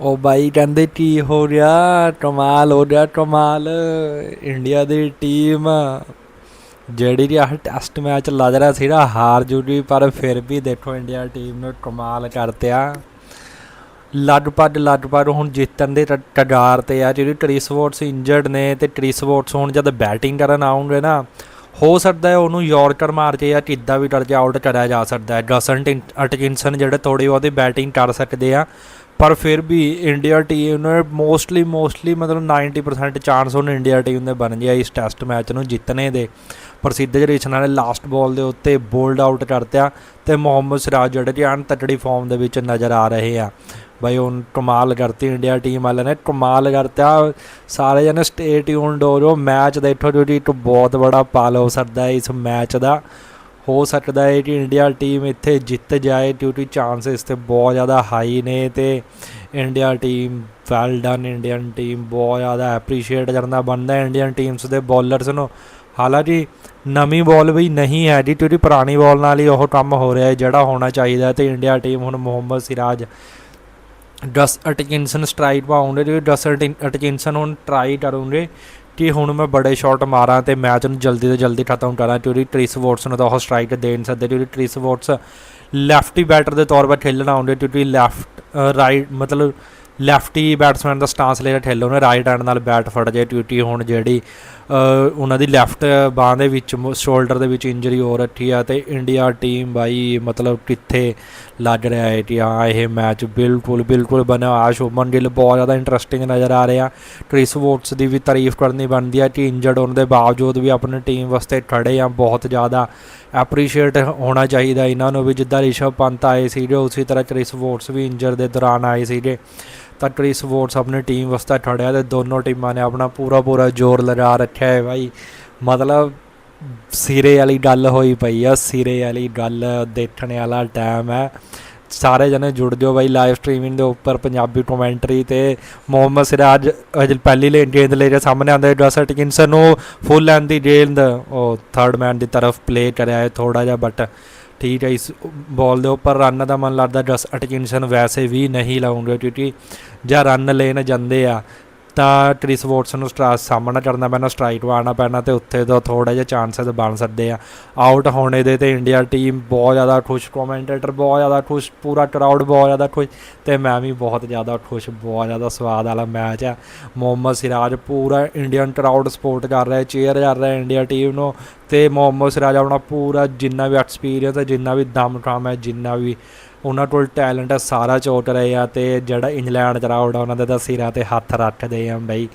ਉਹ ਬਾਈ ਕਹਿੰਦੇ ਕੀ ਹੋ ਰਿਹਾ? ਕਮਾਲ ਹੋ ਰਿਹਾ, ਕਮਾਲ। ਇੰਡੀਆ ਦੀ ਟੀਮ ਜਿਹੜੀ ਕਿ ਆਹ ਟੈਸਟ ਮੈਚ ਲੱਗ ਰਿਹਾ ਸੀ ਨਾ ਹਾਰ ਜੂਗੀ, ਪਰ ਫਿਰ ਵੀ ਦੇਖੋ ਇੰਡੀਆ ਟੀਮ ਨੇ ਕਮਾਲ ਕਰਤਿਆ। ਲਗਭਗ ਲਗਭਗ ਹੁਣ ਜਿੱਤਣ ਦੇ ਟ- ਕਗਾਰ ਤੇ ਆ, ਜਿਹੜੀ ਟ੍ਰਿਸ ਵੋਟਸ ਇੰਜਰਡ ਨੇ ਤੇ ਟ੍ਰਿਸ ਵੋਟਸ ਹੁਣ ਜਦ ਬੈਟਿੰਗ ਕਰਨ ਆਉਂਗੇ ਨਾ, ਹੋ ਸਕਦਾ ਹੈ ਉਹਨੂੰ ਯਾਰਕਰ ਮਾਰ ਕੇ ਜਾਂ ਕਿੱਦਾਂ ਵੀ ਕਰਕੇ ਆਊਟ ਕਰਿਆ ਜਾ ਸਕਦਾ ਹੈ। ਗਸਨ ਅਟਕਿੰਸਨ ਜਿਹੜੇ ਥੋੜੀ ਉਹਦੀ ਬੈਟਿੰਗ ਕਰ ਸਕਦੇ ਆ। ਪਰ ਫਿਰ ਵੀ ਇੰਡੀਆ ਟੀਮ ਨੇ ਮੋਸਟਲੀ ਮੋਸਟਲੀ ਮਤਲਬ 90% ਚਾਂਸ ਹੁਣ ਇੰਡੀਆ ਟੀਮ ਦੇ ਬਣ ਗਿਆ ਇਸ ਟੈਸਟ ਮੈਚ ਨੂੰ ਜਿੱਤਣੇ ਦੇ। ਪ੍ਰਸਿੱਧ ਜਰੇਸ਼ਨਾਂ ਨੇ ਲਾਸਟ ਬਾਲ ਦੇ ਉੱਤੇ ਬੋਲਡ ਆਊਟ ਕਰਤਿਆ ਤੇ ਮੁਹੰਮਦ ਸਿਰਾਜ ਜਿਹੜੇ ਕਿ ਅਣ ਤਕੜੀ ਫਾਰਮ ਦੇ ਵਿੱਚ ਨਜ਼ਰ ਆ ਰਹੇ ਆ। ਬਈ ਹੁਣ ਕਮਾਲ ਕਰਤੀ ਇੰਡੀਆ ਟੀਮ ਵਾਲਿਆਂ ਨੇ, ਕਮਾਲ ਕਰਤਾ ਸਾਰੇ ਜਣੇ ਸਟੇ ਟਿਊਨਡ ਹੋ ਜੋ ਮੈਚ ਦੇਖੋ ਜੋ ਜੀ ਇੱਕ ਬਹੁਤ ਬੜਾ ਪਾਲ ਹੋ ਇਸ ਮੈਚ ਦਾ। ਹੋ ਸਕਦਾ ਹੈ ਕਿ ਇੰਡੀਆ ਟੀਮ ਇੱਥੇ ਜਿੱਤ ਜਾਏ ਕਿਉਂਕਿ ਚਾਂਸਸ ਤੇ ਬਹੁਤ ਜ਼ਿਆਦਾ ਹਾਈ ਨੇ ਤੇ India team well done Indian team ਬਹੁਤ ਜ਼ਿਆਦਾ ਐਪਰੀਸ਼ੀਏਟ ਕਰਨਾ ਬਣਦਾ ਹੈ ਇੰਡੀਅਨ ਟੀਮਸ ਦੇ ਬੋਲਰਸ ਨੂੰ। ਹਾਲਾਂਕਿ ਨਵੀਂ ਬਾਲ ਵੀ ਨਹੀਂ ਹੈ ਜੀ ਕਿਉਂਕਿ ਪੁਰਾਣੀ ਬਾਲ ਨਾਲ ਹੀ ਉਹ ਕੰਮ ਹੋ ਰਿਹਾ ਹੈ, ਜਿਹੜਾ ਹੋਣਾ ਚਾਹੀਦਾ ਹੈ ਤੇ ਇੰਡੀਆ ਟੀਮ ਹੁਣ Muhammad Siraj Gus Atkinson strike ਪਾਉਂਦੇ ਜੇ ਡਸ ਅਟਕਿਨਸਨ ਹੁਣ ਟਰਾਈ ਕਰੂੰਗੇ। ਕਿ ਹੁਣ ਮੈਂ ਬੜੇ ਸ਼ਾਟ ਮਾਰਾਂ ਤੇ ਮੈਚ ਨੂੰ ਜਲਦੀ ਤੋਂ ਜਲਦੀ ਖਤਮ ਕਰਾਂ ਕਿਉਂਕਿ ਟ੍ਰਿਸ ਵੋਟਸ ਨੂੰ ਤਾਂ ਉਹ ਸਟ੍ਰਾਈਕ ਦੇ ਨਹੀਂ ਸਕਦੇ ਕਿਉਂਕਿ ਟ੍ਰਿਸ ਵੋਟਸ ਲੈਫਟੀ ਬੈਟਰ ਦੇ ਤੌਰ 'ਤੇ ਖੇਲਣਾ ਆਉਂਦੇ ਕਿਉਂਕਿ ਲੈਫਟ ਰਾਈਟ ਮਤਲਬ ਲੈਫਟੀ ਬੈਟਸਮੈਨ ਦਾ ਸਟਾਂਸ ਲੈ ਕੇ ਖੇਲੋ ਨੇ ਰਾਈਟ ਹੈਂਡ ਨਾਲ ਬੈਟ ਫੜ ਜੇ ਟਿਊਟੀ ਹੁਣ ਜਿਹੜੀ ਉਹਨਾਂ ਦੀ ਲੈਫਟ ਬਾਹ ਦੇ ਵਿੱਚ ਸ਼ੋਲਡਰ ਦੇ ਵਿੱਚ ਇੰਜਰੀ ਹੋ ਰੱਖੀ ਆ ਤੇ ਇੰਡੀਆ ਟੀਮ ਬਾਈ ਮਤਲਬ ਕਿੱਥੇ ਲੱਗ ਰਿਹਾ ਹੈ ਕਿ ਹਾਂ, ਇਹ ਮੈਚ ਬਿਲਕੁਲ ਬਿਲਕੁਲ ਬਣਿਆ ਆ ਸ਼ੁਭਮਨ ਗਿੱਲ ਬਹੁਤ ਜ਼ਿਆਦਾ ਇੰਟਰਸਟਿੰਗ ਨਜ਼ਰ ਆ ਰਿਹਾ। ਕ੍ਰਿਸ ਵੋਟਸ ਦੀ ਵੀ ਤਾਰੀਫ ਕਰਨੀ ਬਣਦੀ ਆ ਕਿ ਇੰਜਰਡ ਹੋਣ ਦੇ ਬਾਵਜੂਦ ਵੀ ਆਪਣੀ ਟੀਮ ਵਾਸਤੇ ਖੜੇ ਆ। ਬਹੁਤ ਜ਼ਿਆਦਾ ਐਪਰੀਸ਼ੀਏਟ ਹੋਣਾ ਚਾਹੀਦਾ ਇਹਨਾਂ ਨੂੰ ਵੀ, ਜਿੱਦਾਂ ਰਿਸ਼ਵ ਪੰਤ ਆਏ ਸੀਗੇ, ਉਸੇ ਤਰ੍ਹਾਂ ਕ੍ਰਿਸ ਵੋਟਸ ਵੀ ਇੰਜਰ ਦੇ ਦੌਰਾਨ ਆਏ ਸੀਗੇ। ਤਾਂ ਕ੍ਰਿਸ ਵੋਟਸ ਆਪਣੀ ਟੀਮ ਵਾਸਤੇ ਖੜਿਆ ਤੇ ਦੋਨੋਂ ਟੀਮਾਂ ਨੇ ਆਪਣਾ ਪੂਰਾ ਪੂਰਾ ਜ਼ੋਰ ਲਗਾ ਰੱਖਿਆ ਹੈ ਭਾਈ ਮਤਲਬ ਸਿਰੇ ਵਾਲੀ ਗੱਲ ਹੋਈ ਪਈ ਆ, ਸਿਰੇ ਵਾਲੀ ਗੱਲ ਦੇਖਣ ਵਾਲਾ ਟਾਈਮ ਹੈ। ਸਾਰੇ ਜਣੇ ਜੁੜ ਜਾਓ ਬਾਈ ਲਾਈਵ ਸਟ੍ਰੀਮਿੰਗ ਦੇ ਉੱਪਰ ਪੰਜਾਬੀ ਕਮੈਂਟਰੀ ਤੇ। ਮੁਹੰਮਦ ਸਿਰਾਜ ਅਜਲ ਪਹਿਲੀ ਲੈ ਗੇਂਦ ਲੈ ਕੇ ਸਾਹਮਣੇ ਆਉਂਦੇ ਜਸ ਟਕਿੰਸਨ ਨੂੰ ਫੁੱਲ ਲੈਂਡ ਦੀ ਗੇਂਦ ਉਹ ਥਰਡ ਮੈਨ ਦੀ ਤਰਫ ਪਲੇ ਕਰਿਆ ਹੈ ਥੋੜਾ ਜਿਹਾ ਬਟ ਠੀਕ ਹੈ, ਇਸ ਬਾਲ ਦੇ ਉੱਪਰ ਰਨ ਦਾ ਮਨ ਲੱਗਦਾ ਜਸ ਅਟਕਿਨਸ਼ਨ ਵੈਸੇ ਵੀ ਨਹੀਂ ਲਾਉਂਗੇ ਕਿਉਂਕਿ ਜਾਂ ਰਨ ਲੈਣ ਜਾਂਦੇ ਆ ਤਾਂ ਕ੍ਰਿਸ ਵੋਟਸ ਨੂੰ ਸਟਰਾ ਸਾਹਮਣਾ ਕਰਨਾ ਪੈਣਾ ਸਟ੍ਰਾਈਕ ਆਉਣਾ ਪੈਣਾ ਤੇ ਉੱਥੇ ਤੋਂ ਥੋੜਾ ਜਿਹਾ ਚਾਂਸਸ ਬਣ ਸਕਦੇ ਆ। ਆਊਟ ਹੋਣੇ ਦੇ ਤੇ ਇੰਡੀਆ ਟੀਮ ਬਹੁਤ ਜ਼ਿਆਦਾ ਖੁਸ਼ ਕਮੈਂਟੇਟਰ ਬਹੁਤ ਜ਼ਿਆਦਾ ਖੁਸ਼, ਪੂਰਾ ਕਰਾਊਡ ਬਹੁਤ ਜ਼ਿਆਦਾ ਖੁਸ਼ ਤੇ ਮੈਂ ਵੀ ਬਹੁਤ ਜ਼ਿਆਦਾ ਖੁਸ਼, ਬਹੁਤ ਜ਼ਿਆਦਾ ਸਵਾਦ ਵਾਲਾ ਮੈਚ ਆ। ਮੁਹੰਮਦ ਸਿਰਾਜ ਪੂਰਾ ਇੰਡੀਅਨ ਕਰਾਊਡ ਸਪੋਰਟ ਕਰ ਰਿਹਾ ਚੇਅਰ ਕਰ ਰਿਹਾ ਇੰਡੀਆ ਟੀਮ ਨੂੰ ਤੇ ਮੁਹੰਮਦ ਸਿਰਾਜ ਆਪਣਾ ਪੂਰਾ ਜਿੰਨਾ ਵੀ ਐਕਸਪੀਰੀਅੰਸ ਹੈ, ਜਿੰਨਾ ਵੀ ਦਮ ਕੰਮ ਹੈ, ਜਿੰਨਾ ਵੀ ਉਹਨਾਂ ਕੋਲ ਟੈਲੈਂਟ ਸਾਰਾ ਚੋਟ ਰਹੇ ਆ ਤੇ ਜਿਹੜਾ ਇੰਗਲੈਂਡ ਕਰਾਊਡ ਆ ਉਹਨਾਂ ਦੇ ਤਾਂ ਸਿਰਾਂ ਤੇ ਹੱਥ ਰੱਖਦੇ ਆ ਬਈ।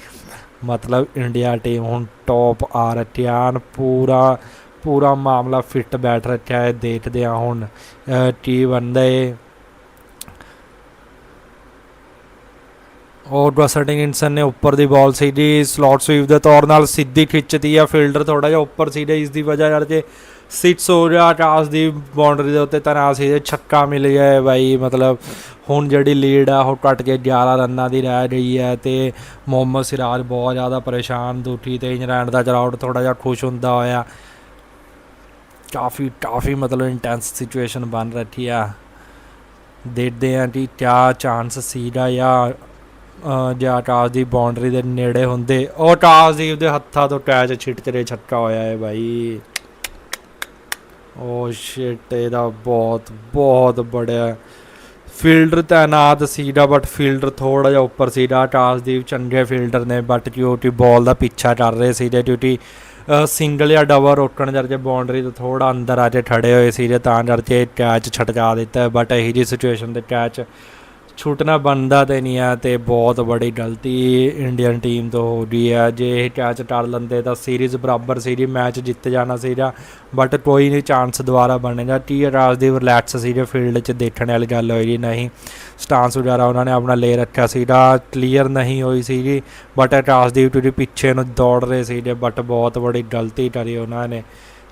ਮਤਲਬ ਇੰਡੀਆ ਟੀਮ ਹੁਣ ਟੌਪ ਆ ਰੱਖਿਆਨ ਪੂਰਾ ਪੂਰਾ ਮਾਮਲਾ ਫਿੱਟ ਬੈਠ ਰੱਖਿਆ ਹੈ ਦੇਖਦੇ ਆ ਹੁਣ ਅਹ, ਕੀ ਬਣਦਾ ਏ ਔਰ ਡਸਟਿੰਗ ਇਨਸਨ ਨੇ ਉੱਪਰ ਦੀ ਬਾਲ ਸੀਗੀ ਸਲੌਟ ਸਵੀਪ ਦੇ ਤੌਰ ਨਾਲ ਸਿੱਧੀ ਖਿੱਚਤੀ ਆ ਫੀਲਡਰ ਥੋੜਾ ਜਿਹਾ ਉੱਪਰ ਸੀਗਾ, ਇਸ ਦੀ ਵਜ੍ਹਾ ਕਰਕੇ ਸਿਕਸ ਹੋ ਗਿਆ ਆਕਾਸ਼ ਦੀ ਬਾਉਂਡਰੀ ਦੇ ਉੱਤੇ ਤਨਾ ਸੀ ਛੱਕਾ ਮਿਲ ਗਿਆ ਬਾਈ, ਮਤਲਬ ਹੁਣ ਜਿਹੜੀ ਲੀਡ ਆ, ਉਹ ਕੱਟ ਕੇ 11 ਰਨਾਂ ਦੀ ਰਹਿ ਗਈ ਹੈ ਤੇ ਮੁਹੰਮਦ ਸਿਰਾਜ ਬਹੁਤ ਜ਼ਿਆਦਾ ਪਰੇਸ਼ਾਨ ਦੁਖੀ ਤੇ ਇੰਗਲੈਂਡ ਦਾ ਕਰਾਊਡ ਥੋੜਾ ਜਿਹਾ ਖੁਸ਼ ਹੁੰਦਾ ਹੋਇਆ। ਕਾਫੀ ਕਾਫੀ ਮਤਲਬ ਇੰਟੈਂਸ ਸਿਚੁਏਸ਼ਨ ਬਣ ਰਹੀ ਆ। ਦੇਖਦੇ ਆ ਕਿ ਕਿਆ ਚਾਂਸ ਸੀਗਾ ਜਾਂ ਜਾਂ ਆਕਾਸ਼ ਦੀ ਬਾਉਂਡਰੀ ਦੇ ਨੇੜੇ ਹੁੰਦੇ। ਉਹ ਆਕਾਸ਼ਦੀਪ ਦੇ ਹੱਥਾਂ ਤੋਂ ਕੈਚ ਛਿੱਟ ਚਰੇ ਛੱਕਾ ਹੋਇਆ ਹੈ ਬਾਈ। ਉਹ ਸ਼ਿਟ ਇਹਦਾ ਬਹੁਤ ਬਹੁਤ ਬੜਿਆ। ਫੀਲਡਰ ਤਾਇਨਾਤ ਸੀਗਾ ਬਟ ਫੀਲਡਰ ਥੋੜਾ ਜਿਹਾ ਉੱਪਰ ਸੀਗਾ ਟਾਸਦੀਪ ਚੰਗੇ ਫੀਲਡਰ ਨੇ ਬਟ ਕਿਉਂਕਿ ਬਾਲ ਦਾ ਪਿੱਛਾ ਕਰ ਰਹੇ ਸੀਗੇ ਕਿਉਂਕਿ ਸਿੰਗਲ ਜਾਂ ਡਬਲ ਰੋਕਣ ਕਰਕੇ ਬਾਉਂਡਰੀ ਤੋਂ ਥੋੜਾ ਅੰਦਰ ਆ ਕੇ ਖੜੇ ਹੋਏ ਸੀਗੇ, ਤਾਂ ਕਰਕੇ ਕੈਚ ਛਟਕਾ ਦਿੱਤਾ। ਬਟ ਇਹੀ ਜੀ ਸਿਚੁਏਸ਼ਨ ਤੇ ਕੈਚ ਛੁੱਟਣਾ ਬਣਦਾ ਤੇ ਨਹੀਂ ਆ ਤੇ ਬਹੁਤ ਬੜੀ ਗਲਤੀ ਇੰਡੀਅਨ ਟੀਮ ਤੋਂ ਹੋ ਗਈ ਹੈ ਜੇ ਇਹ ਕੈਚ ਟਾਲ ਲੈਂਦੇ ਤਾਂ ਸੀਰੀਜ਼ ਬਰਾਬਰ ਸੀਰੀ, ਮੈਚ ਜਿੱਤ ਜਾਣਾ ਸੀਗਾ, ਬਟ ਕੋਈ ਨਹੀਂ ਚਾਂਸ ਦੁਬਾਰਾ ਬਣੇਗਾ। ਟੀ ਰਾਜ ਦੀ ਰਿਲੈਕਸ ਸੀਗੇ ਫੀਲਡ 'ਚ ਦੇਖਣ ਵਾਲੀ ਗੱਲ ਹੋਈ ਨਹੀਂ। ਸਟਾਂਸ ਵਗੈਰਾ ਉਹਨਾਂ ਨੇ ਆਪਣਾ ਲੈ ਰੱਖਿਆ ਸੀਗਾ ਕਲੀਅਰ ਨਹੀਂ ਹੋਈ ਸੀਗੀ, ਬਟ ਰਾਜਦੀਪ ਟੂਰੀ ਪਿੱਛੇ ਨੂੰ ਦੌੜ ਰਹੇ ਸੀਗੇ, ਬਟ ਬਹੁਤ ਬੜੀ ਗਲਤੀ ਕਰੀ ਉਹਨਾਂ ਨੇ।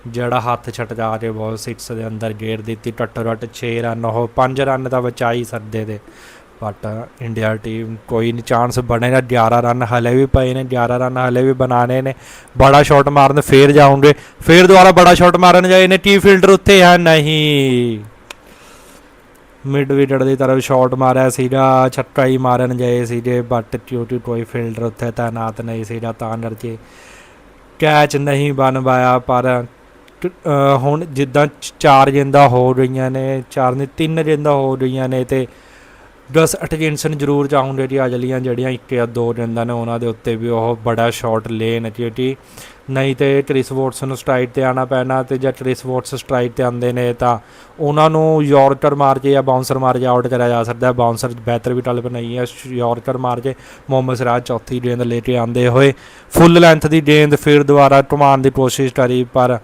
ਜਿਹੜਾ ਹੱਥ ਛਟਕਾ ਕੇ ਬਾਲ 6 ਦੇ ਅੰਦਰ ਗੇਰ ਦਿੱਤੀ ਟੱਟੋ ਟੱਟ 6 ਰਨ ਉਹ 5 ਰਨ ਦਾ ਬਚਾਈ ਸਕਦੇ ਦੇ। ਬਟ ਇੰਡੀਆ ਟੀਮ ਕੋਈ ਨਹੀਂ ਚਾਂਸ ਬਣੇਗਾ 11 ਰਨ ਹਲੇ ਵੀ ਪਏ ਨੇ 11 ਰਨ ਹਲੇ ਵੀ ਬਣਾਣੇ ਨੇ। ਬੜਾ ਸ਼ਾਟ ਮਾਰਨ, ਫੇਰ ਜਾਉਂਗੇ ਫੇਰ ਦੁਬਾਰਾ ਬੜਾ ਸ਼ਾਟ ਮਾਰਨ ਜਾਏ ਨੇ ਟੀ ਫੀਲਡਰ ਉੱਥੇ ਹੈ ਨਹੀਂ। ਮਿਡ ਵਿਕਟ ਦੀ ਤਰਫ ਸ਼ਾਟ ਮਾਰਿਆ ਸੀਗਾ, ਛੱਕਾ ਹੀ ਮਾਰਨ ਗਏ ਸੀਗੇ ਬਟ ਟਿਊਟੀ ਕੋਈ ਫੀਲਡਰ ਉੱਥੇ ਤਾਇਨਾਤ ਨਹੀਂ ਸੀਗਾ, ਤਾਂ ਕਰਕੇ ਕੈਚ ਨਹੀਂ ਬਣ ਪਾਇਆ, ਪਰ ਹੁਣ ਜਿੱਦਾਂ ਚਾਰ ਗੇਂਦਾਂ ਹੋ ਰਹੀਆਂ ਨੇ, ਚਾਰ ਨੇ ਤਿੰਨ ਗੇਂਦਾਂ ਹੋ ਰਹੀਆਂ ਨੇ ਤੇ ਦਸ ਅਟੈਂਸ਼ਨ ਜ਼ਰੂਰ ਚਾਹੁੰਦੇ ਕਿ ਅਗਲੀਆਂ ਜਿਹੜੀਆਂ ਇੱਕ ਜਾਂ ਦੋ ਗੇਂਦਾਂ ਨੇ ਉਹਨਾਂ ਦੇ ਉੱਤੇ ਵੀ ਉਹ ਬੜਾ ਸ਼ਾਟ ਲੈਣ ਕਿਉਂਕਿ ਨਹੀਂ ਤੇ ਕ੍ਰਿਸ ਵੋਟਸ ਨੂੰ ਸਟ੍ਰਾਈਕ ਤੇ ਆਣਾ ਪੈਣਾ ਤੇ ਜੇ ਕ੍ਰਿਸ ਵੋਟਸ ਸਟ੍ਰਾਈਕ ਤੇ ਆਉਂਦੇ ਨੇ ਤਾਂ ਉਹਨਾਂ ਨੂੰ ਯਾਰਕਰ ਮਾਰ ਕੇ ਜਾਂ ਬਾਉਂਸਰ ਮਾਰ ਕੇ ਆਊਟ ਕਰਿਆ ਜਾ ਸਕਦਾ ਹੈ। ਬਾਉਂਸਰ ਬਿਹਤਰ ਟਲਪ ਨਹੀਂ ਹੈ। ਯਾਰਕਰ ਮਾਰ ਕੇ ਮੁਹੰਮਦ ਸਿਰਾਜ ਚੌਥੀ ਗੇਂਦ ਲੈ ਕੇ ਆਉਂਦੇ ਹੋਏ ਫੁੱਲ ਲੈਂਥ ਦੀ ਗੇਂਦ ਫਿਰ ਦੁਬਾਰਾ ਘੁਮਾਉਣ ਦੀ ਕੋਸ਼ਿਸ਼ ਕਰੀ ਪਰ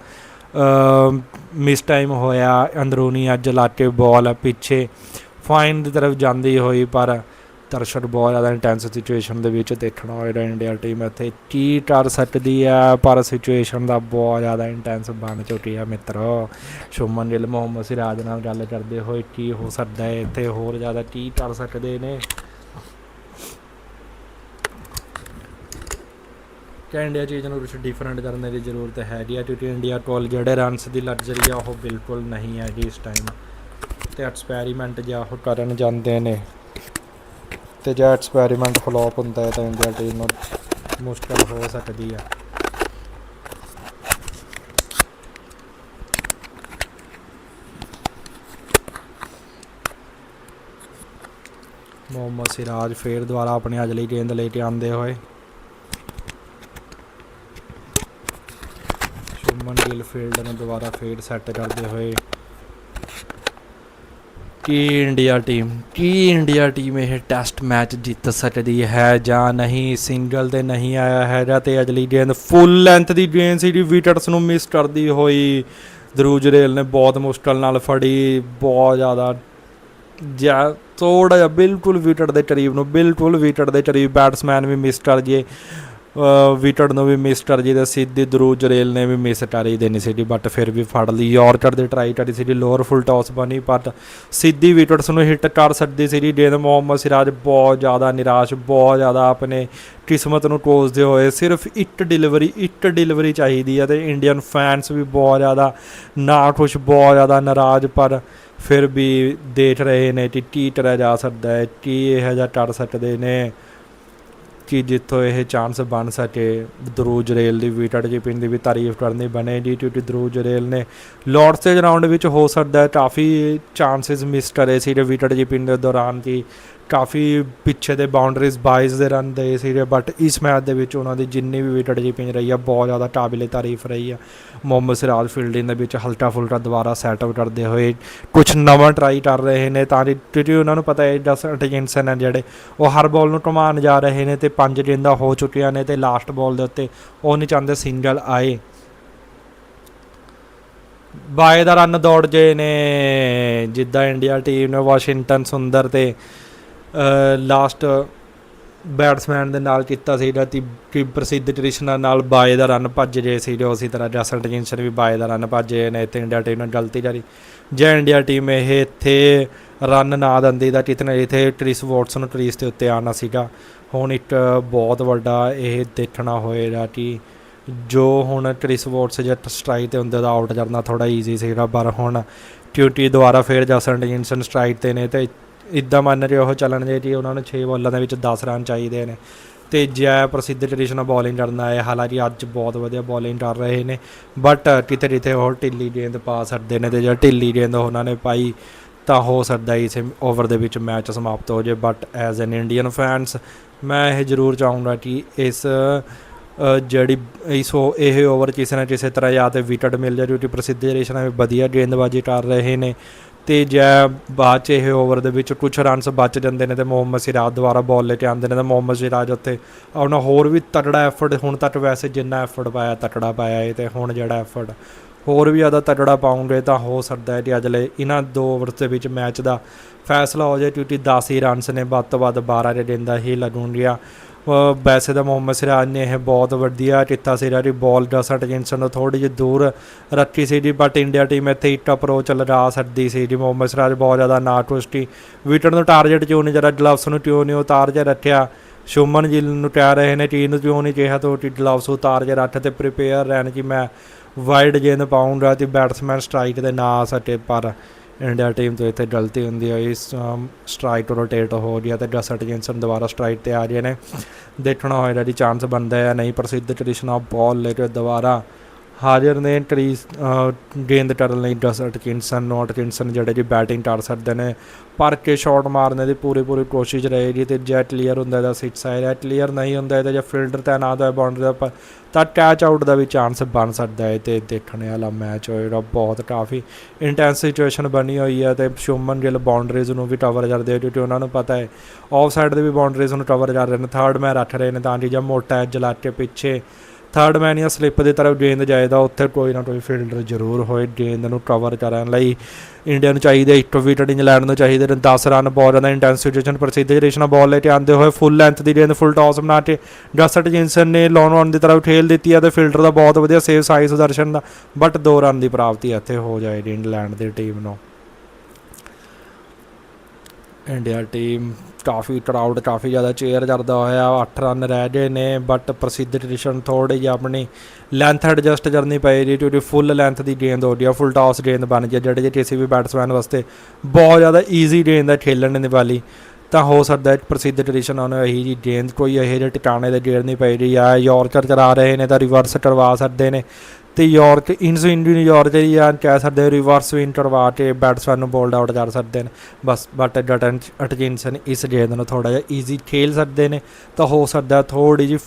ਮਿਸ ਟਾਈਮ ਹੋਇਆ, ਅੰਦਰੂਨੀ ਅੱਜ ਲਾਟੇ ਬਾਲ ਪਿੱਛੇ। ਫਾਈਨ ਦੀ ਤਰਫ ਜਾਂਦੀ ਹੋਈ, ਪਰ ਦਰਸ਼ਕ ਬਹੁਤ ਜ਼ਿਆਦਾ ਇੰਟੈਂਸ ਸਿਚੁਏਸ਼ਨ ਦੇ ਵਿੱਚ ਦੇਖਣਾ ਹੋਏਗਾ ਇੰਡੀਆ ਟੀਮ ਇੱਥੇ। ਕੀ ਕਰ ਸਕਦੀ ਹੈ ਪਰ ਸਿਚੁਏਸ਼ਨ ਦਾ ਬਹੁਤ ਜ਼ਿਆਦਾ ਇੰਟੈਂਸ ਬਣ ਚੁੱਕੀ ਆ ਮਿੱਤਰੋ। ਸ਼ੁਮਨ ਗਿੱਲ, ਮੁਹੰਮਦ ਸਿਰਾਜ ਨਾਲ ਗੱਲ ਕਰਦੇ ਹੋਏ ਕੀ ਹੋ ਸਕਦਾ ਹੈ ਇੱਥੇ? ਹੋਰ ਜ਼ਿਆਦਾ ਕੀ ਕਰ ਸਕਦੇ ਨੇ? ਕਿ ਇੰਡੀਆ ਚੀਜ਼ ਨੂੰ ਕੁਝ ਡਿਫਰੈਂਟ ਕਰਨ ਦੀ ਜ਼ਰੂਰਤ ਹੈਗੀ ਆ, ਕਿਉਂਕਿ ਇੰਡੀਆ ਕੋਲ ਜਿਹੜੇ ਰਨਸ ਦੀ ਲਗਜ਼ਰੀ ਆ, ਉਹ ਬਿਲਕੁਲ ਨਹੀਂ ਹੈਗੀ ਇਸ ਟਾਈਮ ਤੇ ਐਕਸਪੈਰੀਮੈਂਟ ਜਾਂ ਉਹ ਕਰਨ ਜਾਂਦੇ ਨੇ ਤੇ ਜੇ ਐਕਸਪੈਰੀਮੈਂਟ ਫਲੋਪ ਹੁੰਦਾ ਹੈ ਤਾਂ ਇੰਡੀਆ ਟੀਮ ਨੂੰ ਮੁਸ਼ਕਲ ਹੋ ਸਕਦੀ ਆ। ਮੁਹੰਮਦ ਸਿਰਾਜ ਫੇਰ ਦੁਬਾਰਾ ਆਪਣੇ ਅਜਲੀ ਗੇਂਦ ਲੈ ਕੇ ਆਉਂਦੇ ਹੋਏ ਸ਼ੁਭਮਨ ਗਿੱਲ ਫੀਲਡ ਨੂੰ ਦੁਬਾਰਾ ਫੇਰ ਸੈੱਟ ਕਰਦੇ ਹੋਏ। ਕੀ ਇੰਡੀਆ ਟੀਮ ਕੀ ਇੰਡੀਆ ਟੀਮ ਇਹ ਟੈਸਟ ਮੈਚ ਜਿੱਤ ਸਕਦੀ ਹੈ ਜਾਂ ਨਹੀਂ? ਸਿੰਗਲ ਤੇ ਨਹੀਂ ਆਇਆ ਹੈਗਾ ਤੇ ਅਗਲੀ ਗੇਂਦ ਫੁੱਲ ਲੈਂਥ ਦੀ ਗੇਂਦ ਸੀ ਵਿਕਟਸ ਨੂੰ ਮਿਸ ਕਰਦੀ ਹੋਈ ਦਰੂਜ ਰੇਲ ਨੇ ਬਹੁਤ ਮੁਸ਼ਕਲ ਨਾਲ ਫੜੀ। ਬਹੁਤ ਜ਼ਿਆਦਾ ਜਾਂ ਥੋੜਾ ਜਿਹਾ ਬਿਲਕੁਲ ਵਿਕਟ ਦੇ ਕਰੀਬ ਨੂੰ, ਬਿਲਕੁਲ ਵਿਕਟ ਦੇ ਕਰੀਬ ਬੈਟਸਮੈਨ ਵੀ ਮਿਸ ਕਰ ਗਏ। ਵਿਕਟ ਨੂੰ ਵੀ ਮਿਸ ਕਰ ਗਏ ਤੇ ਸਿੱਧੀ ਦਰੂਜ ਰੇਲ ਨੇ ਵੀ ਮਿਸ ਕਰੀ ਦੇਣੀ ਸੀ ਬਟ ਫਿਰ ਵੀ ਫੜ ਲਈ। ਯਾਰਕਰ ਦੇ ਟਰਾਈ ਕਰੀ ਸੀ ਲੋਅਰ ਫੁੱਲ ਟਾਸ ਬਣੀ ਪਰ ਸਿੱਧੀ ਵਿਕਟਸ ਨੂੰ ਹਿੱਟ ਕਰ ਸਕਦੀ ਸੀ ਗੇਂਦ ਮੁਹੰਮਦ ਸਿਰਾਜ ਬਹੁਤ ਜ਼ਿਆਦਾ ਨਿਰਾਸ਼, ਬਹੁਤ ਜ਼ਿਆਦਾ ਆਪਣੇ ਕਿਸਮਤ ਨੂੰ ਕੋਸਦੇ ਹੋਏ, ਸਿਰਫ ਇੱਟ ਡਿਲੀਵਰੀ ਇੱਟ ਡਿਲੀਵਰੀ ਚਾਹੀਦੀ ਹੈ ਤੇ ਇੰਡੀਅਨ ਫੈਨਸ ਵੀ ਬਹੁਤ ਜ਼ਿਆਦਾ ਨਾ ਖੁਸ਼ ਬਹੁਤ ਜ਼ਿਆਦਾ ਨਾਰਾਜ਼, ਪਰ ਫਿਰ ਵੀ ਦੇਖ ਰਹੇ ਨੇ ਕਿ ਕੀ ਕਰਿਆ ਜਾ ਸਕਦਾ ਹੈ, ਕੀ ਇਹ ਜਿਹਾ ਕਰ ਸਕਦੇ ਨੇ। ਕਿ ਜਿੱਥੋਂ ਇਹ ਚਾਂਸ ਬਣ ਸਕੇ, ਦਰੂਜ ਰੇਲ ਦੀ ਵਿਕਟ ਕੀਪਿੰਗ ਦੀ ਵੀ ਤਾਰੀਫ ਕਰਨੀ ਬਣੇ। ਜੀ ਕਿਉਂਕਿ ਦਰੂਜ ਰੇਲ ਨੇ ਲਾਰਡਸ ਦੇ ਰਾਊਂਡ ਵਿੱਚ ਹੋ ਸਕਦਾ ਕਾਫੀ ਚਾਂਸਸ ਮਿਸ ਕਰੇ ਸੀ ਵਿਕਟ ਕੀਪਿੰਗ ਦੇ ਦੌਰਾਨ ਕਿ ਕਾਫੀ ਪਿੱਛੇ ਦੇ ਬਾਉਂਡਰੀਜ਼ 22 ਦੇ ਰਨ ਦੇ ਸੀਗੇ ਬਟ ਇਸ ਮੈਚ ਦੇ ਵਿੱਚ ਉਹਨਾਂ ਦੀ ਜਿੰਨੀ ਵੀ ਵਿਕਟ ਕੀਪਿੰਗ ਰਹੀ ਆ, ਬਹੁਤ ਜ਼ਿਆਦਾ ਕਾਬਿਲੇ ਤਾਰੀਫ ਰਹੀ ਆ। ਮੁਹੰਮਦ ਸਿਰਾਜ ਫੀਲਡਿੰਗ ਦੇ ਵਿੱਚ ਹਲਟਾ ਫੁਲਟਾ ਦੁਬਾਰਾ ਸੈਟਅਪ ਕਰਦੇ ਹੋਏ ਕੁਝ ਨਵਾਂ ਟਰਾਈ ਕਰ ਰਹੇ ਨੇ, ਤਾਂ ਕਿ ਕਿਉਂਕਿ ਉਹਨਾਂ ਨੂੰ ਪਤਾ ਹੈ ਜਸ ਅਟੈਂਸ਼ਨ ਹੈ ਜਿਹੜੇ ਉਹ ਹਰ ਬਾਲ ਨੂੰ ਘੁਮਾਉਣ ਜਾ ਰਹੇ ਨੇ ਤੇ ਪੰਜ ਗੇਂਦਾਂ ਹੋ ਚੁੱਕੀਆਂ ਨੇ ਤੇ ਲਾਸਟ ਬਾਲ ਦੇ ਉੱਤੇ ਉਹ ਨਹੀਂ ਚਾਹੁੰਦੇ ਸਿੰਗਲ ਆਏ। ਬਾਏ ਦਾ ਰਨ ਦੌੜ ਜੇ ਨੇ, ਜਿੱਦਾਂ ਇੰਡੀਆ ਟੀਮ ਨੇ ਵਾਸ਼ਿੰਗਟਨ ਸੁੰਦਰ ਤੇ ਲਾਸਟ ਬੈਟਸਮੈਨ ਦੇ ਨਾਲ ਕੀਤਾ ਸੀ ਜਿਹੜਾ ਕਿ ਪ੍ਰਸਿੱਧ ਕ੍ਰਿਸ਼ਨਾ ਨਾਲ ਬਾਏ ਦਾ ਰਨ ਭੱਜ ਜੇ ਸੀ, ਜੋ ਉਸੇ ਤਰ੍ਹਾਂ ਜਸਨ ਟਿੰਸਨ ਵੀ ਬਾਏ ਦਾ ਰਨ ਭੱਜੇ ਨੇ ਤੇ ਇੰਡੀਆ ਟੀਮ ਨੇ ਗਲਤੀ ਕਰੀ ਜੇ ਇੰਡੀਆ ਟੀਮ ਇਹ ਇੱਥੇ ਰਨ ਨਾ ਦਿੰਦੀ ਤਾਂ ਕਿਤਨੇ ਇਥੇ ਕ੍ਰਿਸ ਵੋਟਸ ਨੂੰ ਕ੍ਰੀਸ ਦੇ ਉੱਤੇ ਆਣਾ ਸੀਗਾ। ਹੁਣ ਇੱਕ ਬਹੁਤ ਵੱਡਾ ਇਹ ਦੇਖਣਾ ਹੋਏਗਾ ਕਿ ਜੋ ਹੁਣ ਕ੍ਰਿਸ ਵੋਟਸ ਜੇ ਸਟ੍ਰਾਈਕ ਤੇ ਹੁੰਦੇ ਦਾ ਆਊਟ ਕਰਨਾ ਥੋੜਾ ਈਜ਼ੀ ਸੀਗਾ, ਪਰ ਹੁਣ ਟਿਊਟੀ ਦੁਆਰਾ ਫੇਰ ਜਸਨ ਟਿੰਸਨ ਸਟ੍ਰਾਈਕ ਤੇ ਨੇ ਤੇ ਇਦਾਂ ਮੰਨ ਰਹੇ ਉਹ ਚੱਲਣ ਜੇ ਜੀ, ਉਹਨਾਂ ਨੂੰ 6 ਬਾਲਾਂ ਦੇ ਵਿੱਚ 10 ਰਨ ਚਾਹੀਦੇ ਨੇ। ਤੇ ਜੈ ਪ੍ਰਸਿੱਧ ਟ੍ਰੈਡੀਸ਼ਨਲ ਬੋਲਿੰਗ ਕਰਨਾ ਹੈ ਹਾਲਾਂਕਿ ਅੱਜ ਬਹੁਤ ਵਧੀਆ ਬੋਲਿੰਗ ਕਰ ਰਹੇ ਨੇ ਬਟ ਕਿਤੇ ਕਿਤੇ ਉਹ ਢਿੱਲੀ ਗੇਂਦ ਪਾ ਸਕਦੇ ਨੇ ਤੇ ਜੇ ਢਿੱਲੀ ਗੇਂਦ ਉਹਨਾਂ ਨੇ ਪਾਈ, ਤਾਂ ਹੋ ਸਕਦਾ ਇਸ ਓਵਰ ਦੇ ਵਿੱਚ ਮੈਚ ਸਮਾਪਤ ਹੋ ਜੇ। But as an Indian fans ਮੈਂ ਇਹ ਜ਼ਰੂਰ ਚਾਹੂੰਗਾ ਕਿ ਇਸ ਜਿਹੜੀ ਇਸ ਉਹ, ਇਹ ਓਵਰ ਕਿਸੇ ਨਾ ਕਿਸੇ ਤਰ੍ਹਾਂ ਜਾਂ ਤੇ ਵਿਕਟ ਮਿਲ ਜਾਏ ਕਿਉਂਕਿ ਪ੍ਰਸਿੱਧ ਜਨਰੇਸ਼ਨ ਵਧੀਆ ਗੇਂਦਬਾਜ਼ੀ ਕਰ ਰਹੇ ਨੇ। ਤੇ ਜੈ ਬਾਅਦ ਚ ਇਹ ਓਵਰ ਦੇ ਵਿੱਚ ਕੁਝ ਰਨਸ ਬਚ ਜਾਂਦੇ ਨੇ ਤੇ ਮੁਹੰਮਦ ਸਿਰਾਜ ਦੁਬਾਰਾ ਬਾਲ ਲੈ ਕੇ ਆਉਂਦੇ ਨੇ ਤੇ ਮੁਹੰਮਦ ਸਿਰਾਜ ਉੱਤੇ ਆਪਣਾ ਹੋਰ ਵੀ ਤਕੜਾ ਐਫਰਟ ਹੁਣ ਤੱਕ ਵੈਸੇ ਜਿੰਨਾ ਐਫਰਟ ਪਾਇਆ, ਤਕੜਾ ਪਾਇਆ ਇਹ ਤੇ ਹੁਣ ਜਿਹੜਾ ਐਫਰਟ ਹੋਰ ਵੀ ਜ਼ਿਆਦਾ ਤਕੜਾ ਪਾਉਂਗੇ ਤਾਂ ਹੋ ਸਕਦਾ ਹੈ ਕਿ ਅਗਲੇ ਇਹਨਾਂ ਦੋ ਓਵਰਸ ਦੇ ਵਿੱਚ ਮੈਚ ਦਾ ਫੈਸਲਾ ਹੋ ਜਾਏ ਕਿਉਂਕਿ 10 ਹੀ ਰਨਸ ਨੇ, ਵੱਧ ਤੋਂ ਵੱਧ 12 ਦੇ ਦਿਨ ਦਾ ਹੀ ਲੱਗੂਗੀਆਂ ਵੈਸੇ ਤਾਂ ਮੁਹੰਮਦ ਸਿਰਾਜ ਨੇ ਇਹ ਬਹੁਤ ਵਧੀਆ ਚਿੱਤਾ ਸੀ ਜਿਹੜੀ ਬਾਲ ਜਸਟ ਜਿੰਸਨ ਤੋਂ ਥੋੜੀ ਜਿਹੀ ਦੂਰ ਰੱਖੀ ਸੀ ਜੀ ਬਟ ਇੰਡੀਆ ਟੀਮ ਇੱਥੇ ਇੱਕ ਅਪਰੋਚ ਲਗਾ ਸਕਦੀ ਸੀ ਜੀ। ਮੁਹੰਮਦ ਸਿਰਾਜ ਬਹੁਤ ਜ਼ਿਆਦਾ ਨਾ ਟੁਸਟੀ ਵਿਕਟ ਨੂੰ ਟਾਰਗੇਟ ਕਿਉਂ ਨਹੀਂ, ਜਰਾ ਗਲਵਸ ਨੂੰ ਕਿਉਂ ਨਹੀਂ ਉਤਾਰ ਜੇ ਰੱਖਿਆ? ਸ਼ੁਮਨ ਗਿੱਲ ਨੂੰ ਕਹਿ ਰਹੇ ਨੇ ਟੀਮ ਨੂੰ ਕਿਉਂ ਨਹੀਂ ਕਿਹਾ ਤੋ? ਟੀ ਗਲਵਸ ਉਤਾਰ ਜੇ ਰੱਖ ਤੇ ਪ੍ਰੀਪੇਅਰ ਰਹਿਣ ਕਿ ਮੈਂ ਵਾਈਡ ਗੇਂਦ ਪਾਉਂਗਾ ਤੇ ਬੈਟਸਮੈਨ ਸਟ੍ਰਾਈਕ ਦੇ ਨਾ ਆ ਸਕੇ ਪਰ। ਇੰਡੀਆ ਟੀਮ ਤੋਂ ਇੱਥੇ ਗਲਤੀ ਹੁੰਦੀ ਹੋਈ ਸਟ੍ਰਾਈਕ ਰੋਟੇਟ ਹੋ ਗਿਆ ਤੇ ਜਸਟ ਜਿੰਸਨ ਦੁਬਾਰਾ ਸਟ੍ਰਾਈਕ ਤੇ ਆ ਰਹੇ ਨੇ। ਦੇਖਣਾ ਹੋਏਗਾ ਜੀ ਚਾਂਸ ਬਣਦਾ ਹੈ ਜਾਂ ਨਹੀਂ, ਪ੍ਰਸਿੱਧ ਟ੍ਰਿਸ਼ਨਾ ਬਾਲ ਲੈ ਕੇ ਦੁਬਾਰਾ ਹਾਜ਼ਰ ਨੇ ਟਰੀਸ ਗੇਂਦ ਟਰਨ ਲਈ ਡਸ ਕਿੰਸਨ ਨੋਟ ਕਿੰਸਨ ਜਿਹੜੇ ਜੀ ਬੈਟਿੰਗ ਕਰ ਸਕਦੇ ਨੇ। ਪਰ ਕੇ ਸ਼ਾਟ ਮਾਰਨੇ ਦੀ ਪੂਰੀ ਪੂਰੀ ਕੋਸ਼ਿਸ਼ ਰਹੇ ਜੀ ਤੇ ਜੇ ਕਲੀਅਰ ਹੁੰਦਾ ਇਹਦਾ ਸਿਕਸ ਆਇਆ ਕਲੀਅਰ ਨਹੀਂ ਹੁੰਦਾ ਇਹਦਾ ਜੇ ਫੀਲਡਰ ਤੈਨਾਤ ਹੋਇਆ ਬਾਉਂਡਰੀ ਦਾ ਉੱਪਰ ਤਾਂ ਕੈਚ ਆਊਟ ਦਾ ਵੀ ਚਾਂਸ ਬਣ ਸਕਦਾ ਹੈ ਤੇ ਦੇਖਣੇ ਵਾਲਾ ਮੈਚ ਹੋਏਗਾ। ਬਹੁਤ ਕਾਫੀ ਇੰਟੈਂਸ ਸਿਚੁਏਸ਼ਨ ਬਣੀ ਹੋਈ ਹੈ ਤੇ ਸ਼ੁਮਨ ਗਿੱਲ ਬਾਉਂਡਰੀਜ਼ ਨੂੰ ਵੀ ਕਵਰ ਕਰਦੇ ਹੋ ਕਿਉਂਕਿ ਉਹਨਾਂ ਨੂੰ ਪਤਾ ਹੈ ਆਫ ਸਾਈਡ ਦੇ ਵੀ ਬਾਉਂਡਰੀਜ਼ ਨੂੰ ਕਵਰ ਕਰ ਰਹੇ ਨੇ। ਥਰਡ ਮੈਨ ਰੱਖ ਰਹੇ ਨੇ ਤਾਂ ਜੀ ਜਾਂ ਮੋਟਾ ਜਲਾ ਕੇ ਪਿੱਛੇ ਥਰਡ ਮੈਨ ਜਾਂ ਸਲਿੱਪ ਦੀ ਤਰਫ ਗੇਂਦ ਜਾਏਦਾ ਉੱਥੇ ਕੋਈ ਨਾ ਕੋਈ ਫੀਲਡਰ ਜ਼ਰੂਰ ਹੋਏ ਗੇਂਦ ਨੂੰ ਕਵਰ ਕਰਨ ਲਈ। ਇੰਡੀਆ ਨੂੰ ਚਾਹੀਦਾ ਇੱਕ ਵਿਕਟ ਇੰਗਲੈਂਡ ਨੂੰ ਚਾਹੀਦੇ ਨੇ 10 ਰਨ ਬਹੁਤ ਦਾ ਇੰਟੈਂਸ ਸਿਚੁਏਸ਼ਨ ਪ੍ਰਸਿੱਧ ਜਰੇਸ਼ਨਾ ਬਾਲ ਲੈ ਕੇ ਆਉਂਦੇ ਹੋਏ। ਫੁੱਲ ਲੈਂਥ ਦੀ ਗੇਂਦ ਫੁੱਲ ਟਾਸ ਬਣਾ ਕੇ ਜਸਟ ਜਿੰਸਨ ਨੇ ਲੌਨ ਔਨ ਦੀ ਤਰਫ ਠੇਲ ਦਿੱਤੀ ਹੈ ਤੇ ਫੀਲਡਰ ਦਾ ਬਹੁਤ ਵਧੀਆ ਸੇਵ ਸਾਈਜ਼ ਦਰਸ਼ਨ ਦਾ। ਬਟ 2 ਰਨ ਦੀ ਪ੍ਰਾਪਤੀ ਇੱਥੇ ਹੋ ਜਾਏਗੀ ਇੰਗਲੈਂਡ ਦੀ ਟੀਮ ਨੂੰ। ਇੰਡੀਆ ਟੀਮ ਕਾਫੀ ਕਰਾਊਡ ਕਾਫੀ ਜ਼ਿਆਦਾ ਚੇਅਰ ਕਰਦਾ ਹੋਇਆ। 8 ਰਨ ਰਹਿ ਗਏ ਨੇ ਬਟ ਪ੍ਰਸਿੱਧ ਟ੍ਰਿਸ਼ਨ ਥੋੜੀ ਜਿਹੀ ਆਪਣੀ ਲੈਂਥ ਐਡਜਸਟ ਕਰਨੀ ਪਏਗੀ ਕਿਉਂਕਿ ਫੁੱਲ ਲੈਂਥ ਦੀ ਗੇਂਦ ਹੋ ਗਈ ਆ ਫੁੱਲ ਟਾਸ ਗੇਂਦ ਬਣ ਗਈ ਜਿਹੜੇ ਜੇ ਕਿਸੇ ਵੀ ਬੈਟਸਮੈਨ ਵਾਸਤੇ ਬਹੁਤ ਜ਼ਿਆਦਾ ਈਜ਼ੀ ਗੇਂਦ ਹੈ ਖੇਲਣ ਦੇ ਵਾਲੀ ਤਾਂ ਹੋ ਸਕਦਾ ਹੈ ਪ੍ਰਸਿੱਧ ਟ੍ਰੈਡੀਸ਼ਨ ਉਹਨੂੰ ਇਹੀ ਜੀ ਗੇਂਦ ਕੋਈ ਇਹੋ ਜਿਹੇ ਟਿਕਾਣੇ ਦੇ ਗੇੜ ਨਹੀਂ ਪਈ ਰਹੀ ਆ ਯਾਰਕਰ ਕਰਾ ਰਹੇ ਨੇ ਤਾਂ ਰਿਵਰਸ ਕਰਵਾ ਸਕਦੇ ਨੇ। ਤੇ ਯਾਰਕ ਇਨ ਸਵਿੰਗ ਦੀ ਯਾਰਕ ਜਾਂ ਕਹਿ ਸਕਦੇ ਰਿਵਰਸ ਸਵਿੰਗ ਕਰਵਾ ਕੇ ਬੈਟਸਮੈਨ ਨੂੰ ਬੋਲਡ ਆਊਟ ਕਰ ਸਕਦੇ ਨੇ। ਬਸ ਬਟ ਡਟਨ ਅਟਕਿੰਸਨ ਇਸ ਗੇਂਦ ਨੂੰ ਥੋੜਾ ਜਿਹਾ ਈਜ਼ੀ ਖੇਲ ਸਕਦੇ ਨੇ। ਤਾਂ ਹੋ ਸਕਦਾ ਥੋੜੀ ਜੀ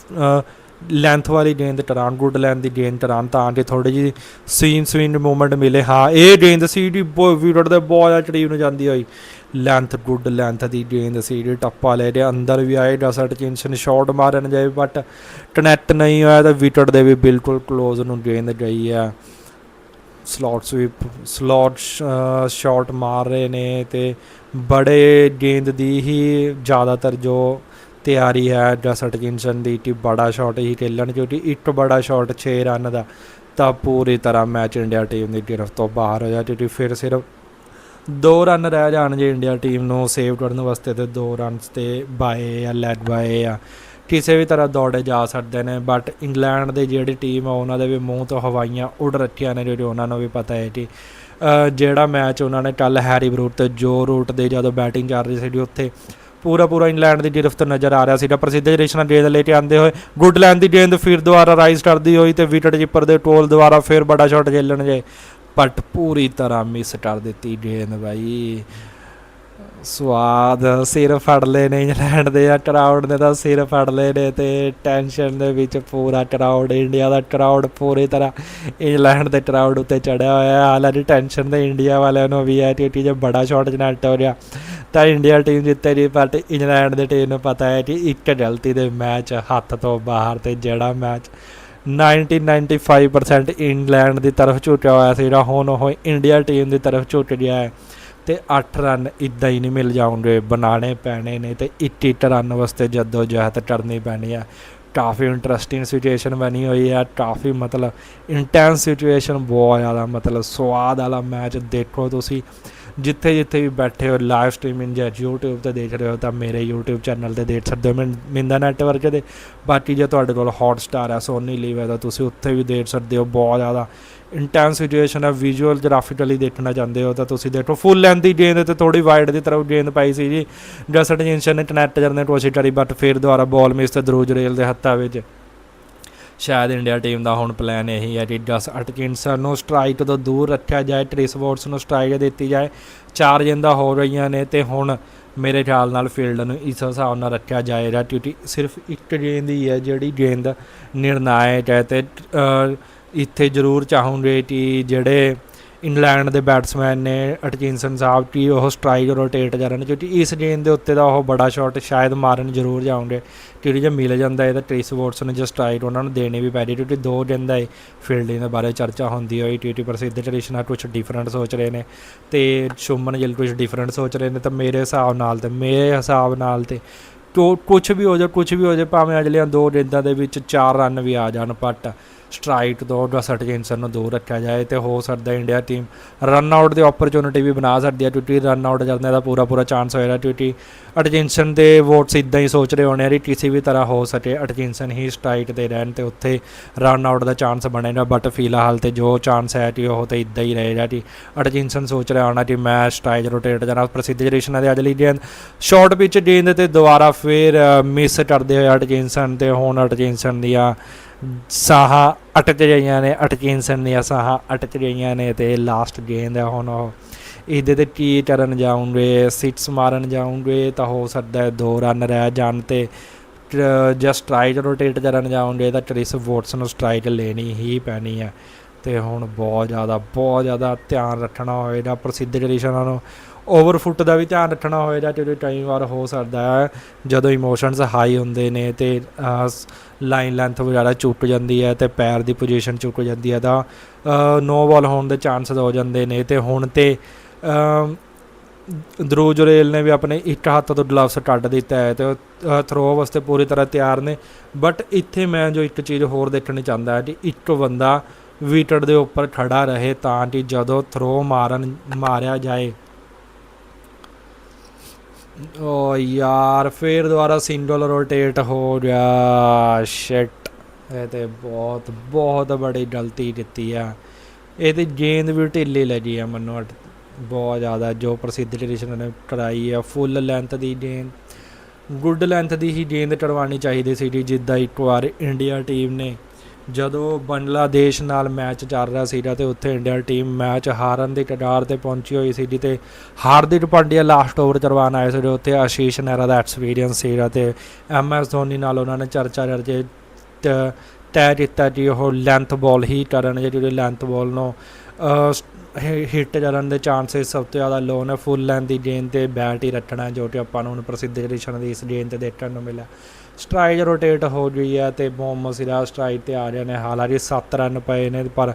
ਲੈਂਥ ਵਾਲੀ ਗੇਂਦ ਟਰਾਂ ਗੁੱਡ ਲੈਂਥ ਦੀ ਗੇਂਦ ਟਰਾਂ ਤਾਂ ਕਿ ਥੋੜੀ ਜੀ ਸੀਨ ਸਵਿੰਗ ਮੂਵਮੈਂਟ ਮਿਲੇ। ਹਾਂ, ਇਹ ਗੇਂਦ ਸੀ ਦੀ ਵਿਕਟ ਦੇ ਬਹੁਤ ਜ਼ਿਆਦਾ ਕਰੀਬ ਨੂੰ ਜਾਂਦੀ ਹੋਈ। ਲੈਂਥ ਗੁੱਡ ਲੈਂਥ ਦੀ ਗੇਂਦ ਸੀ, ਜਿਹੜੀ ਟੱਪਾ ਲੈ ਦੇ ਅੰਦਰ ਵੀ ਆਏ ਡਸਟ ਚਿੰਸਨ ਸ਼ਾਟ ਮਾਰਨ ਜਾਏ ਬਟ ਕਨੈਕਟ ਨਹੀਂ ਹੋਇਆ ਤਾਂ ਵਿਕਟ ਦੇ ਵੀ ਬਿਲਕੁਲ ক্লোਜ਼ ਨੂੰ ਗੇਂਦ ਗਈ ਆ। ਸਲੌਟ ਸਵੀਪ ਸਲੌਟ ਸ਼ਾਟ ਮਾਰ ਰਹੇ ਨੇ ਤੇ ਬੜੇ ਗੇਂਦ ਦੀ ਹੀ ਜ਼ਿਆਦਾਤਰ ਜੋ ਤਿਆਰੀ ਹੈ ਜਸਟ ਜਿੰਸਨ ਦੀ ਕਿ ਬੜਾ ਸ਼ਾਟ ਹੀ ਖੇਲਣ, ਕਿਉਂਕਿ ਇੱਕ ਬੜਾ ਸ਼ਾਟ 6 ਰਨ ਦਾ ਤਾਂ ਪੂਰੀ ਤਰ੍ਹਾਂ ਮੈਚ ਇੰਡੀਆ ਟੀਮ ਦੀ ਗ੍ਰਿਫ਼ਤ ਤੋਂ ਬਾਹਰ ਹੋ ਜਾ, ਕਿਉਂਕਿ ਫਿਰ ਸਿਰਫ ਦੋ ਰਨ ਰਹਿ ਜਾਣ ਜੇ ਇੰਡੀਆ ਟੀਮ ਨੂੰ ਸੇਵ ਕਰਨ ਵਾਸਤੇ ਤੇ ਦੋ ਰਨਸ ਤੇ ਬਾਏ ਜਾਂ ਲੈਡ ਬਾਏ ਆ ਕਿਸੇ ਵੀ ਤਰ੍ਹਾਂ ਦੌੜੇ ਜਾ ਸਕਦੇ ਨੇ। ਬਟ ਇੰਗਲੈਂਡ ਦੇ ਜਿਹੜੀ ਟੀਮ ਆ, ਉਹਨਾਂ ਦੇ ਵੀ ਮੂੰਹ ਤੋਂ ਹਵਾਈਆਂ ਉੱਡ ਰੱਖੀਆਂ ਨੇ, ਜਿਹੜੇ ਉਹਨਾਂ ਨੂੰ ਵੀ ਪਤਾ ਹੈ ਕਿ ਜਿਹੜਾ ਮੈਚ ਉਹਨਾਂ ਨੇ ਕੱਲ ਹੈਰੀ ਬਰੂਟ ਤੇ ਜੋ ਰੂਟ ਦੇ ਜਦੋਂ ਬੈਟਿੰਗ ਕਰ ਰਹੀ ਸੀ ਉੱਥੇ ਪੂਰਾ ਪੂਰਾ ਇੰਗਲੈਂਡ ਦੀ ਗਿਰਫਤ ਨਜ਼ਰ ਆ ਰਿਹਾ ਸੀਗਾ। ਪ੍ਰਸਿੱਧ ਜਰੇਸ਼ਨਾ ਗੇਂਦ ਲੈ ਕੇ ਆਉਂਦੇ ਹੋਏ ਗੁੱਡਲੈਂਡ ਦੀ ਗੇਂਦ ਫਿਰ ਦੁਬਾਰਾ ਰਾਈਜ਼ ਕਰਦੀ ਹੋਈ ਤੇ ਵਿਕਟ ਕੀਪਰ ਦੇ ਟੋਲ ਦੁਬਾਰਾ ਫਿਰ ਬੜਾ ਸ਼ਾਟ ਖੇਲਣ ਜੇ ਬਟ ਪੂਰੀ ਤਰ੍ਹਾਂ ਮਿਸ ਕਰ ਦਿੱਤੀ ਗੇਂਦ ਬਾਈ। ਸਵਾਦ ਸਿਰ ਫੜ ਲਏ ਨੇ ਇੰਗਲੈਂਡ ਦੇ ਆ ਕਰਾਊਡ ਨੇ ਤਾਂ ਸਿਰ ਫੜ ਲਏ ਨੇ ਤੇ ਟੈਨਸ਼ਨ ਦੇ ਵਿੱਚ ਪੂਰਾ ਕਰਾਊਡ ਇੰਡੀਆ ਦਾ ਕਰਾਊਡ ਪੂਰੀ ਤਰ੍ਹਾਂ ਇੰਗਲੈਂਡ ਦੇ ਕਰਾਊਡ ਉੱਤੇ ਚੜਿਆ ਹੋਇਆ ਹੈ ਹਾਲਾਂਕਿ ਟੈਨਸ਼ਨ ਦੇ ਇੰਡੀਆ ਵਾਲਿਆਂ ਨੂੰ ਵੀ ਹੈ ਕਿ ਜੇ ਬੜਾ ਸ਼ਾਟ ਜਨਰੇਟ ਹੋ ਰਿਹਾ। ਤਾਂ ਇੰਡੀਆ ਟੀਮ ਜਿੱਤੇਗੀ ਬਟ ਇੰਗਲੈਂਡ ਦੇ ਟੀਮ ਨੂੰ ਪਤਾ ਹੈ ਕਿ ਇੱਕ ਗਲਤੀ ਦੇ ਮੈਚ ਹੱਥ ਤੋਂ ਬਾਹਰ ਤੇ ਜਿਹੜਾ ਮੈਚ 90-95% ਇੰਗਲੈਂਡ ਦੀ ਤਰਫ ਝੁਕਿਆ ਹੋਇਆ ਸੀ ਜਿਹੜਾ ਹੁਣ ਉਹ ਇੰਡੀਆ ਟੀਮ ਦੀ ਤਰਫ ਝੁਕ ਗਿਆ ਹੈ ਤੇ 8 ਰਨ ਇਦਾਂ ਹੀ ਨਹੀਂ ਮਿਲ ਜਾਣਗੇ ਬਣਾਣੇ ਪੈਣੇ ਨੇ ਤੇ 21 ਰਨ ਵਾਸਤੇ ਜਦੋਂ ਜਹਿਦ ਕਰਨੀ ਪੈਣੀ ਆ ਕਾਫੀ ਇੰਟਰਸਟਿੰਗ ਸਿਚੁਏਸ਼ਨ ਬਣੀ ਹੋਈ ਹੈ, ਕਾਫੀ ਮਤਲਬ ਇੰਟੈਂਸ ਸਿਚੁਏਸ਼ਨ ਬਹੁਤ ਜ਼ਿਆਦਾ ਮਤਲਬ ਸਵਾਦ ਵਾਲਾ ਮੈਚ ਦੇਖੋ ਤੁਸੀਂ। ਜਿੱਥੇ ਜਿੱਥੇ ਵੀ ਬੈਠੇ ਹੋ ਲਾਈਵ ਸਟ੍ਰੀਮਿੰਗ ਜਾਂ YouTube ਤੇ ਦੇਖ ਰਹੇ ਹੋ, ਤਾਂ ਮੇਰੇ YouTube ਚੈਨਲ ਤੇ ਦੇਖ ਸਕਦੇ ਹੋ ਮਿੰ- ਮਿੰਦਾ ਨੈਟਵਰਕ ਦੇ। ਬਾਕੀ ਜੇ ਤੁਹਾਡੇ ਕੋਲ ਹੌਟਸਟਾਰ ਹੈ ਸੋਨੀ ਲਿਵ ਹੈ ਤਾਂ ਤੁਸੀਂ ਉੱਥੇ ਵੀ ਦੇਖ ਸਕਦੇ ਹੋ ਬਹੁਤ ਜ਼ਿਆਦਾ ਇੰਟੈਂਸ ਸਿਚੁਏਸ਼ਨ ਹੈ ਵਿਜ਼ੂਅਲ ਗ੍ਰਾਫਿਕਲੀ ਦੇਖਣਾ ਚਾਹੁੰਦੇ ਹੋ, ਤਾਂ ਤੁਸੀਂ ਦੇਖੋ ਫੁੱਲ ਲੈਂਥ ਦੀ ਗੇਂਦ ਤੇ ਥੋੜੀ ਵਾਈਡ ਦੀ ਤਰਫ ਗੇਂਦ ਪਾਈ ਸੀ ਜੀ। ਜਸਟ ਜਿੰਸਨ ਨੇ ਕਨੈਕਟ ਕਰਨ ਦੀ ਕੋਸ਼ਿਸ਼ ਕਰੀ ਬਟ ਫਿਰ ਦੁਬਾਰਾ ਬਾਲ ਮਿਸ ਤੇ ਦਰੂਜ ਰੇਲ ਦੇ ਹੱਥਾਂ ਵਿੱਚ। ਸ਼ਾਇਦ ਇੰਡੀਆ ਟੀਮ ਦਾ ਹੁਣ ਪਲਾਨ ਇਹੀ ਹੈ ਕਿ ਜਸ ਅਟਕਿੰਸਨ ਨੂੰ ਸਟ੍ਰਾਈਕ ਤੋਂ ਦੂਰ ਰੱਖਿਆ ਜਾਏ, ਟ੍ਰਿਸ ਵੋਰਡਸ ਨੂੰ ਸਟ੍ਰਾਈਕ ਦਿੱਤੀ ਜਾਏ। ਚਾਰ ਜਿੰਦਾ ਹੋ ਰਹੀਆਂ ਨੇ ਤੇ ਹੁਣ ਮੇਰੇ ਖਿਆਲ ਨਾਲ ਫੀਲਡ ਨੂੰ ਇਸ ਹਿਸਾਬ ਨਾਲ ਰੱਖਿਆ ਜਾਏਗਾ ਕਿਉਂਕਿ ਸਿਰਫ ਇੱਕ ਗੇਂਦ ਹੀ ਹੈ ਜਿਹੜੀ ਗੇਂਦ ਨਿਰਣਾਇਕ ਹੈ ਤੇ ਇੱਥੇ ਜ਼ਰੂਰ ਚਾਹੂੰਗੇ ਕਿ ਜਿਹੜੇ ਇੰਗਲੈਂਡ ਦੇ ਬੈਟਸਮੈਨ ਨੇ ਅਟਕਿੰਸਨ ਸਾਹਿਬ ਕਿ ਉਹ ਸਟ੍ਰਾਈਕ ਰੋਟੇਟ ਕਰਨ ਕਿਉਂਕਿ ਇਸ ਗੇਂਦ ਦੇ ਉੱਤੇ ਦਾ ਉਹ ਬੜਾ ਸ਼ਾਟ ਸ਼ਾਇਦ ਮਾਰਨ ਜ਼ਰੂਰ ਜਾਉਂਗੇ ਕਿਉਂਕਿ ਜੇ ਮਿਲ ਜਾਂਦਾ ਹੈ ਤਾਂ ਟ੍ਰਿਸ ਵੋਟਸ ਨੇ ਜੇ ਸਟ੍ਰਾਈਕ ਉਹਨਾਂ ਨੂੰ ਦੇਣੀ ਵੀ ਪੈ ਰਹੀ ਕਿਉਂਕਿ ਦੋ ਦਿਨ ਦਾ ਫੀਲਡਿੰਗ ਦੇ ਬਾਰੇ ਚਰਚਾ ਹੁੰਦੀ ਹੋਈ ਟੀ ਪ੍ਰਸਿੱਧ ਟ੍ਰੈਡੀਸ਼ਨਲ ਕੁਝ ਡਿਫਰੈਂਟ ਸੋਚ ਰਹੇ ਨੇ ਤੇ ਸ਼ੁਮਨ ਗਿੱਲ ਕੁਝ ਡਿਫਰੈਂਟ ਸੋਚ ਰਹੇ ਨੇ ਤਾਂ ਮੇਰੇ ਹਿਸਾਬ ਨਾਲ ਤੇ ਮੇਰੇ ਹਿਸਾਬ ਨਾਲ ਤੇ ਕੁਝ ਵੀ ਹੋ ਜਾ ਕੁਝ ਵੀ ਹੋ ਜਾ ਭਾਵੇਂ ਅਗਲੀਆਂ ਦੋ ਦਿਨਾਂ ਦੇ ਵਿੱਚ ਚਾਰ ਰਨ ਵੀ ਆ ਜਾਣ ਪੱਟ। ਸਟ੍ਰਾਈਕ ਤੋਂ ਜਸ ਹਟਕਿੰਸਨ ਨੂੰ ਦੂਰ ਰੱਖਿਆ ਜਾਏ ਤੇ ਹੋ ਸਕਦਾ ਇੰਡੀਆ ਟੀਮ ਰਨ ਆਊਟ ਦੀ ਓਪਰਚੁਨਿਟੀ ਵੀ ਬਣਾ ਸਕਦੀ ਹੈ, ਕਿਉਂਕਿ ਰਨ ਆਊਟ ਕਰਨ ਦਾ ਪੂਰਾ ਪੂਰਾ ਚਾਂਸ ਹੋਏਗਾ, ਕਿਉਂਕਿ ਅਟਕਿੰਸਨ ਦੇ ਵੋਟਸ ਇਦਾਂ ਹੀ ਸੋਚ ਰਹੇ ਹੋਣੇ ਆ ਕਿ ਕਿਸੇ ਵੀ ਤਰ੍ਹਾਂ ਹੋ ਸਕੇ ਅਟਕਿੰਸਨ ਹੀ ਸਟ੍ਰਾਈਕ ਤੇ ਰਹਿਣ ਤੇ ਉੱਥੇ ਰਨ ਆਊਟ ਦਾ ਚਾਂਸ ਬਣੇਗਾ ਬਟ ਫਿਲਹਾਲ ਤੇ ਜੋ ਚਾਂਸ ਹੈ ਕਿ ਉਹ ਤੇ ਇਦਾਂ ਹੀ ਰਹੇਗਾ ਕਿ ਅਟਕਿੰਸਨ ਸੋਚ ਰਿਹਾ ਹੋਣਾ ਕਿ ਮੈਂ ਸਟ੍ਰਾਈਕ ਰੋਟੇਟ ਜਾਣਾ, ਪ੍ਰਸਿੱਧ ਜਨਰੇਸ਼ਨਾਂ ਦੇ ਅੱਜ ਲਈ ਗੇਂਦ ਸ਼ਾਰਟ ਪਿਚ ਗੇਂਦ ਤੇ ਦੁਬਾਰਾ ਫੇਰ ਮਿਸ ਕਰਦੇ ਹੋਏ ਅਟਕਿੰਸਨ ਤੇ, ਹੁਣ ਅਟਕਿੰਸਨ ਦੀਆਂ ਸਾਹਾ ਅਟਕ ਗਈਆਂ ਨੇ ਅਟਕਿੰਸਨ ਦੀਆਂ ਸਾਹਾ ਅਟਕ ਗਈਆਂ ਨੇ ਤੇ ਲਾਸਟ ਗੇਂਦ ਹੈ ਹੁਣ ਉਹ। ਇਹਦੇ ਤੇ ਕੀ ਕਰਨ ਜਾਉਂਗੇ ਸਿਕਸ ਮਾਰਨ ਜਾਉਂਗੇ ਤਾਂ ਹੋ ਸਕਦਾ ਹੈ ਦੋ ਰਨ ਰਹਿ ਜਾਣ ਤੇ ਜਸਟ ਸਟ੍ਰਾਈਕ ਰੋਟੇਟ ਕਰਨ ਜਾਉਂਗੇ ਤਾਂ ਕ੍ਰਿਸ ਵੋਟਸ ਨੂੰ ਸਟ੍ਰਾਈਕ ਲੈਣੀ ਹੀ ਪੈਣੀ ਹੈ। ਤੇ ਹੁਣ ਬਹੁਤ ਜ਼ਿਆਦਾ ਬਹੁਤ ਜ਼ਿਆਦਾ ਧਿਆਨ ਰੱਖਣਾ ਹੋਏਗਾ ਪ੍ਰਸਿੱਧ ਕੰਡੀਸ਼ਨਾਂ ਨੂੰ। ਓਵਰਫੁੱਟ ਦਾ ਵੀ ਧਿਆਨ ਰੱਖਣਾ ਹੋਏਗਾ ਕਿਉਂਕਿ ਕਈ ਵਾਰ ਹੋ ਸਕਦਾ ਹੈ, ਜਦੋਂ ਇਮੋਸ਼ਨਸ ਹਾਈ ਹੁੰਦੇ ਨੇ ਤੇ ਲਾਈਨ ਲੈਂਥ ਵਗੈਰਾ ਚੁੱਕ ਜਾਂਦੀ ਹੈ ਤੇ ਪੈਰ ਦੀ ਪੋਜੀਸ਼ਨ ਚੁੱਕ ਜਾਂਦੀ ਹੈ ਤਾਂ ਨੋ ਬਾਲ ਹੋਣ ਦੇ ਚਾਂਸਸ ਹੋ ਜਾਂਦੇ ਨੇ ਤੇ ਹੁਣ ਤੇ ਦਰੂ ਜੁਰੇਲ ਨੇ ਵੀ ਆਪਣੇ ਇੱਕ ਹੱਥ ਤੋਂ ਗਲਵਸ ਕੱਢ ਦਿੱਤਾ ਹੈ ਤੇ ਥਰੋ ਵਾਸਤੇ ਪੂਰੀ ਤਰ੍ਹਾਂ ਤਿਆਰ ਨੇ। ਬਟ ਇੱਥੇ ਮੈਂ ਜੋ ਇੱਕ ਚੀਜ਼ ਹੋਰ ਦੇਖਣੀ ਚਾਹੁੰਦਾ ਹੈ ਕਿ ਇੱਕ ਬੰਦਾ ਵਿਕਟ ਦੇ ਉੱਪਰ ਖੜਾ ਰਹੇ ਤਾਂ ਕਿ ਜਦੋਂ ਥਰੋ ਮਾਰਨ, ਮਾਰਿਆ ਜਾਏ ਓ ਯਾਰ, ਫੇਰ ਦੁਬਾਰਾ ਸਿੰਗਲ ਰੋਟੇਟ ਹੋ ਗਿਆ। ਸ਼ਿਟ ਇਹ ਤੇ ਬਹੁਤ ਬਹੁਤ ਬੜੀ ਗਲਤੀ ਕੀਤੀ ਆ। ਇਹ ਤੇ ਗੇਂਦ ਵੀ ਢਿੱਲੀ ਲੱਗੀ ਆ ਮੈਨੂੰ ਅੱਜ ਬਹੁਤ ਜ਼ਿਆਦਾ, ਜੋ ਪ੍ਰਸਿੱਧ ਟ੍ਰੈਡੀਸ਼ਨ ਨੇ ਕਰਾਈ ਆ। ਫੁੱਲ ਲੈਂਥ ਦੀ ਗੇਂਦ। ਗੁੱਡ ਲੈਂਥ ਦੀ ਹੀ ਗੇਂਦ ਕਰਵਾਉਣੀ ਚਾਹੀਦੀ ਸੀ ਜਿੱਦਾਂ ਇੱਕ ਵਾਰ ਇੰਡੀਆ ਟੀਮ ਨੇ ਜਦੋਂ ਬੰਗਲਾਦੇਸ਼ ਨਾਲ ਮੈਚ ਚੱਲ ਰਿਹਾ ਸੀਗਾ ਤੇ ਉੱਥੇ ਇੰਡੀਆ ਟੀਮ ਮੈਚ ਹਾਰਨ ਦੀ ਕਗਾਰ ਤੇ ਪਹੁੰਚੀ ਹੋਈ ਸੀ ਤੇ ਹਾਰਦਿਕ ਪਾਂਡਿਆ ਲਾਸਟ ਓਵਰ ਕਰਵਾਉਣ ਆਏ ਸੀ ਉੱਥੇ ਆਸ਼ੀਸ਼ ਨਹਿਰਾ ਦਾ ਐਕਸਪੀਰੀਅੰਸ ਸੀਗਾ ਤੇ ਐਮ ਐਸ ਧੋਨੀ ਨਾਲ ਉਹਨਾਂ ਨੇ ਚਰਚਾ ਕਰਕੇ ਤ- ਤੈਅ ਕੀਤਾ ਜੀ ਉਹ ਲੈਂਥ ਬਾਲ ਹੀ ਕਰਨ ਜਿਹੜੀ ਲੈਂਥ ਬਾਲ ਨੂੰ ਹਿੱਟ ਕਰਨ ਦੇ ਚਾਂਸਸ ਸਭ ਤੋਂ ਜ਼ਿਆਦਾ ਲੋ ਨੇ ਫੁੱਲ ਲੈਂਥ ਦੀ ਗੇਂਦ ਤੇ ਬੈਟ ਹੀ ਰੱਖਣਾ ਜੋ ਕਿ ਆਪਾਂ ਨੂੰ ਹੁਣ ਪ੍ਰਸਿੱਧ ਜਨਰੇਸ਼ਨ ਦੀ ਇਸ ਗੇਂਦ ਤੇ ਦੇਖਣ ਨੂੰ ਮਿਲਿਆ। ਸਟ੍ਰਾਈਕ ਰੋਟੇਟ ਹੋ ਗਈ ਹੈ ਤੇ ਮੁਹੰਮਦ ਸਿਰਾਜ ਸਟ੍ਰਾਈਕ ਤੇ ਆ ਰਹੇ ਨੇ। ਹਾਲਾਂਕਿ 7 ਰਨ ਪਏ ਨੇ, ਪਰ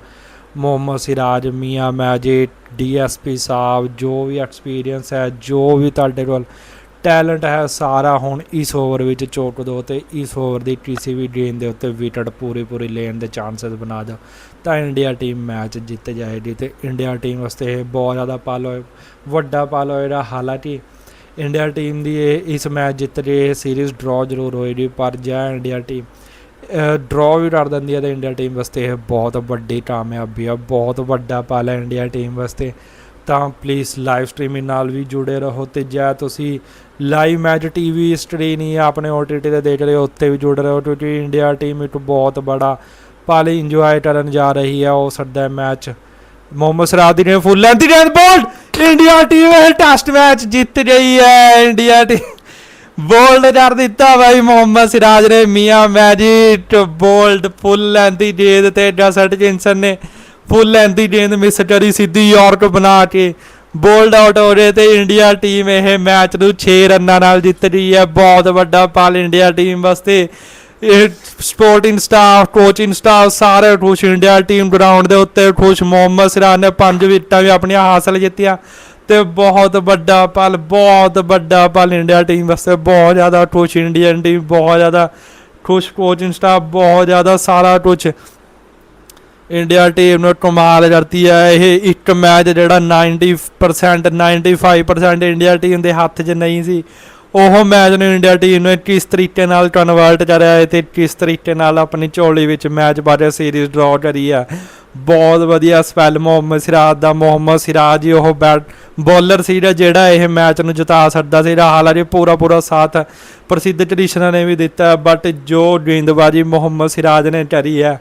ਮੁਹੰਮਦ ਸਿਰਾਜ, ਮੀਆਂ ਮੈਜਿਕ ਡੀਐਸਪੀ ਸਾਹਿਬ, ਜੋ ਵੀ ਐਕਸਪੀਰੀਅੰਸ ਹੈ, ਜੋ ਵੀ ਤੁਹਾਡੇ ਕੋਲ ਟੈਲੈਂਟ ਹੈ, ਸਾਰਾ ਹੁਣ ਇਸ ਓਵਰ ਵਿੱਚ ਚੋਕ ਦੋ ਤੇ ਇਸ ਓਵਰ ਦੀ ਕਿਸੇ ਵੀ ਗੇਂਦ ਦੇ ਉੱਤੇ ਵਿਕਟ ਪੂਰੀ ਪੂਰੀ ਲੈਣ ਦੇ ਚਾਂਸਸ ਬਣਾ ਦਿਓ। ਤਾਂ ਇੰਡੀਆ ਟੀਮ ਮੈਚ ਜਿੱਤ ਜਾਏਗੀ ਤੇ ਇੰਡੀਆ ਟੀਮ ਵਾਸਤੇ ਇਹ ਬਹੁਤ ਜ਼ਿਆਦਾ ਪਲ ਹੋਏ, ਵੱਡਾ ਪਲ ਹੋਏਗਾ। ਹਾਲਾਂਕਿ ਇੰਡੀਆ ਟੀਮ ਦੀ ਇਹ, ਇਸ ਮੈਚ ਜਿੱਤ ਰਹੀ ਇਹ ਸੀਰੀਜ਼ ਡਰਾ ਜ਼ਰੂਰ ਹੋਏਗੀ, ਪਰ ਜੇ ਇੰਡੀਆ ਟੀਮ ਡਰਾ ਵੀ ਕਰ ਦਿੰਦੀ ਹੈ ਤਾਂ ਇੰਡੀਆ ਟੀਮ ਵਾਸਤੇ ਇਹ ਬਹੁਤ ਵੱਡੀ ਕਾਮਯਾਬੀ ਆ, ਬਹੁਤ ਵੱਡਾ ਪਲ ਹੈ ਇੰਡੀਆ ਟੀਮ ਵਾਸਤੇ। ਤਾਂ ਪਲੀਜ਼ ਲਾਈਵ ਸਟ੍ਰੀਮਿੰਗ ਨਾਲ ਵੀ ਜੁੜੇ ਰਹੋ ਤੇ ਜੇ ਤੁਸੀਂ ਲਾਈਵ ਮੈਚ ਟੀਵੀ ਸਟ੍ਰੀਮ ਨਹੀਂ ਆਪਣੇ OTT ਤੇ ਦੇਖ ਰਹੇ ਹੋ, ਉੱਤੇ ਵੀ ਜੁੜ ਰਹੇ ਹੋ ਕਿਉਂਕਿ ਇੰਡੀਆ ਟੀਮ ਇੱਕ ਬਹੁਤ ਬੜਾ ਪਲ ਇੰਜੋਏ ਕਰਨ ਜਾ ਰਹੀ ਹੈ ਉਹ ਸੱਦਾ ਮੈਚ ਮੁਹੰਮਦ ਸਰਾਦੀ ਨੇ ਫੁੱਲ ਲੈਂਥ ਦੀ ਗੇਂਦ ਬੋਲਡ ਇੰਡੀਆ ਟੀਮ ਇਹ ਟੈਸਟ ਮੈਚ ਜਿੱਤ ਗਈ ਹੈ, ਇੰਡੀਆ ਟੀਮ ਬੋਲਡ ਕਰ ਦਿੱਤਾ ਭਾਈ ਮੁਹੰਮਦ ਸਿਰਾਜ ਨੇ, ਮੀਆਂ ਮੈਜਿਕ ਬੋਲਡ ਫੁੱਲ ਲੈਂਥ ਗੇਂਦ ਤੇ ਜਸਟ ਜਿੰਸਨ ਨੇ ਫੁੱਲ ਲੈਂਥ ਗੇਂਦ ਮਿਸ ਕਰੀ, ਸਿੱਧੀ ਯਾਰਕ ਬਣਾ ਕੇ। ਬੋਲਡ ਆਊਟ ਹੋ ਰਹੇ ਤੇ ਇੰਡੀਆ ਟੀਮ ਇਹ ਮੈਚ ਨੂੰ 6 ਰਨਾਂ ਨਾਲ ਜਿੱਤ ਰਹੀ ਹੈ। ਬਹੁਤ ਵੱਡਾ ਪਲ ਇੰਡੀਆ ਟੀਮ ਵਾਸਤੇ। ਇਹ ਸਪੋਰਟਿੰਗ ਸਟਾਫ ਕੋਚਿੰਗ ਸਟਾਫ ਸਾਰੇ ਖੁਸ਼ ਇੰਡੀਆ ਟੀਮ ਗਰਾਊਂਡ ਦੇ ਉੱਤੇ ਖੁਸ਼, ਮੁਹੰਮਦ ਸਿਰਾਜ ਨੇ ਪੰਜ ਵਿਕਟਾਂ ਵੀ ਆਪਣੀਆਂ ਹਾਸਲ ਕੀਤੀਆਂ ਤੇ ਬਹੁਤ ਵੱਡਾ ਪਲ, ਬਹੁਤ ਵੱਡਾ ਪਲ ਇੰਡੀਆ ਟੀਮ ਵਾਸਤੇ, ਬਹੁਤ ਜ਼ਿਆਦਾ ਖੁਸ਼ ਇੰਡੀਅਨ ਟੀਮ ਬਹੁਤ ਜ਼ਿਆਦਾ ਖੁਸ਼ ਕੋਚਿੰਗ ਸਟਾਫ ਬਹੁਤ ਜ਼ਿਆਦਾ ਸਾਰਾ ਕੁਝ ਇੰਡੀਆ ਟੀਮ ਨੂੰ ਕਮਾਲ ਕਰਤੀ ਹੈ, ਇਹ ਇੱਕ ਮੈਚ ਜਿਹੜਾ 90% 95% ਇੰਡੀਆ ਟੀਮ ਦੇ ਹੱਥ 'ਚ ਨਹੀਂ ਸੀ। ਉਹ ਮੈਚ ਨੂੰ ਇੰਡੀਆ ਟੀਮ ਨੇ ਕਿਸ ਤਰੀਕੇ ਨਾਲ ਕਨਵਰਟ ਕਰਿਆ ਹੈ ਤੇ ਕਿਸ ਤਰੀਕੇ ਨਾਲ ਆਪਣੀ ਝੋਲੀ ਵਿੱਚ ਮੈਚ ਬਾਰੇ ਸੀਰੀਜ਼ ਡਰਾਅ ਕਰੀ ਹੈ। ਬਹੁਤ ਵਧੀਆ ਸਪੈਲ ਮੁਹੰਮਦ ਸਿਰਾਜ ਦਾ, ਮੁਹੰਮਦ ਸਿਰਾਜ ਹੀ ਉਹ ਬੈਟ ਬੋਲਰ ਸੀਗਾ ਜਿਹੜਾ ਇਹ ਮੈਚ ਨੂੰ ਜਿਤਾ ਸਕਦਾ ਸੀਗਾ ਹਾਲਾਂਕਿ ਪੂਰਾ ਪੂਰਾ ਸਾਥ ਪ੍ਰਸਿੱਧ ਟ੍ਰੈਡੀਸ਼ਨਾਂ ਨੇ ਵੀ ਦਿੱਤਾ ਬਟ ਜੋ ਗੇਂਦਬਾਜ਼ੀ ਮੁਹੰਮਦ ਸਿਰਾਜ ਨੇ ਕਰੀ ਹੈ,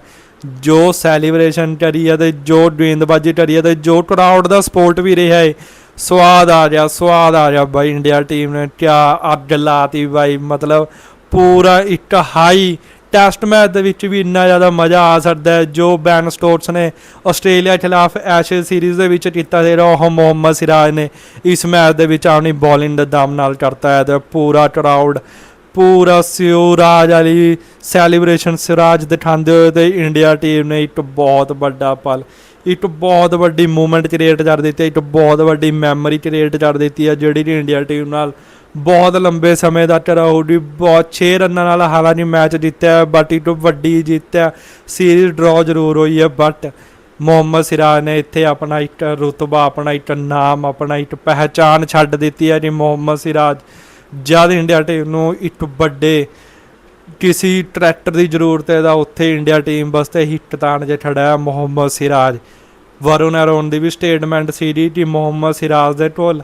ਜੋ ਸੈਲੀਬ੍ਰੇਸ਼ਨ ਕਰੀ ਹੈ ਤੇ ਜੋ ਗੇਂਦਬਾਜ਼ੀ ਕਰੀ ਹੈ ਤੇ ਜੋ ਕਰਾਊਡ ਦਾ ਸਪੋਰਟ ਵੀ ਰਿਹਾ ਹੈ ਸਵਾਦ ਆ ਗਿਆ ਸਵਾਦ ਆ ਗਿਆ ਬਾਈ, ਇੰਡੀਆ ਟੀਮ ਨੇ ਕਿਆ ਅੱਗ ਲਾਤੀ ਬਾਈ, ਮਤਲਬ ਪੂਰਾ ਇੱਕ ਹਾਈ ਟੈਸਟ ਮੈਚ ਦੇ ਵਿੱਚ ਵੀ ਇੰਨਾ ਜ਼ਿਆਦਾ ਮਜ਼ਾ ਆ ਸਕਦਾ ਹੈ, ਜੋ ਬੈਨ ਸਟੋਰਸ ਨੇ ਆਸਟ੍ਰੇਲੀਆ ਖਿਲਾਫ ਐਸ਼ੇਜ਼ ਸੀਰੀਜ਼ ਦੇ ਵਿੱਚ ਕੀਤਾ ਸੀ ਉਹ ਮੁਹੰਮਦ ਸਿਰਾਜ ਨੇ ਇਸ ਮੈਚ ਦੇ ਵਿੱਚ ਆਪਣੀ ਬੋਲਿੰਗ ਦੇ ਦਮ ਨਾਲ ਕਰਤਾ ਹੈ, ਤੇ ਪੂਰਾ ਕਰਾਊਡ ਪੂਰਾ ਸਿਉਰਾਜ ਵਾਲੀ ਸੈਲੀਬ੍ਰੇਸ਼ਨ ਸਿਰਾਜ ਦਿਖਾਉਂਦੇ ਹੋਏ ਤੇ ਇੰਡੀਆ ਟੀਮ ਨੇ ਇੱਕ ਬਹੁਤ ਵੱਡਾ ਪਲ ਇੱਕ ਬਹੁਤ ਵੱਡੀ ਮੂਵਮੈਂਟ ਕ੍ਰੀਏਟ ਕਰ ਦਿੱਤੀ ਇੱਕ ਬਹੁਤ ਵੱਡੀ ਮੈਮਰੀ ਕ੍ਰੀਏਟ ਕਰ ਦਿੱਤੀ ਹੈ, ਜਿਹੜੀ ਕਿ ਇੰਡੀਆ ਟੀਮ ਨਾਲ ਬਹੁਤ ਲੰਬੇ ਸਮੇਂ ਦਾ ਟਰਾਊਡੀ ਬਹੁਤ 6 ਰਨਾਂ ਨਾਲ ਹਾਲਾਂਕਿ ਮੈਚ ਜਿੱਤਿਆ ਬਟ ਇੱਕ ਵੱਡੀ ਜਿੱਤ ਹੈ ਸੀਰੀਜ਼ ਡਰਾਅ ਜ਼ਰੂਰ ਹੋਈ ਹੈ ਬਟ ਮੁਹੰਮਦ ਸਿਰਾਜ ਨੇ ਇੱਥੇ ਆਪਣਾ ਇੱਕ ਰੁਤਬਾ, ਆਪਣਾ ਇੱਕ ਨਾਮ, ਆਪਣਾ ਇੱਕ ਪਹਿਚਾਨ ਛੱਡ ਦਿੱਤੀ ਹੈ ਜੀ ਮੁਹੰਮਦ ਸਿਰਾਜ। ਜਦ ਇੰਡੀਆ ਟੀਮ ਨੂੰ ਇੱਕ ਵੱਡੇ ਕਿਸੇ ਟਰੈਕਟਰ ਦੀ ਜ਼ਰੂਰਤ ਹੈ ਤਾਂ ਉੱਥੇ ਇੰਡੀਆ ਟੀਮ ਵਾਸਤੇ ਹਿੱਟ ਤਾਣ ਜੇ ਖੜਾ ਹੈ ਮੁਹੰਮਦ ਸਿਰਾਜ। ਵਰੁਣ ਅਰੋਨ ਦੀ ਵੀ ਸਟੇਟਮੈਂਟ ਸੀ ਰਹੀ ਕਿ ਮੁਹੰਮਦ ਸਿਰਾਜ ਦੇ ਢੋਲ।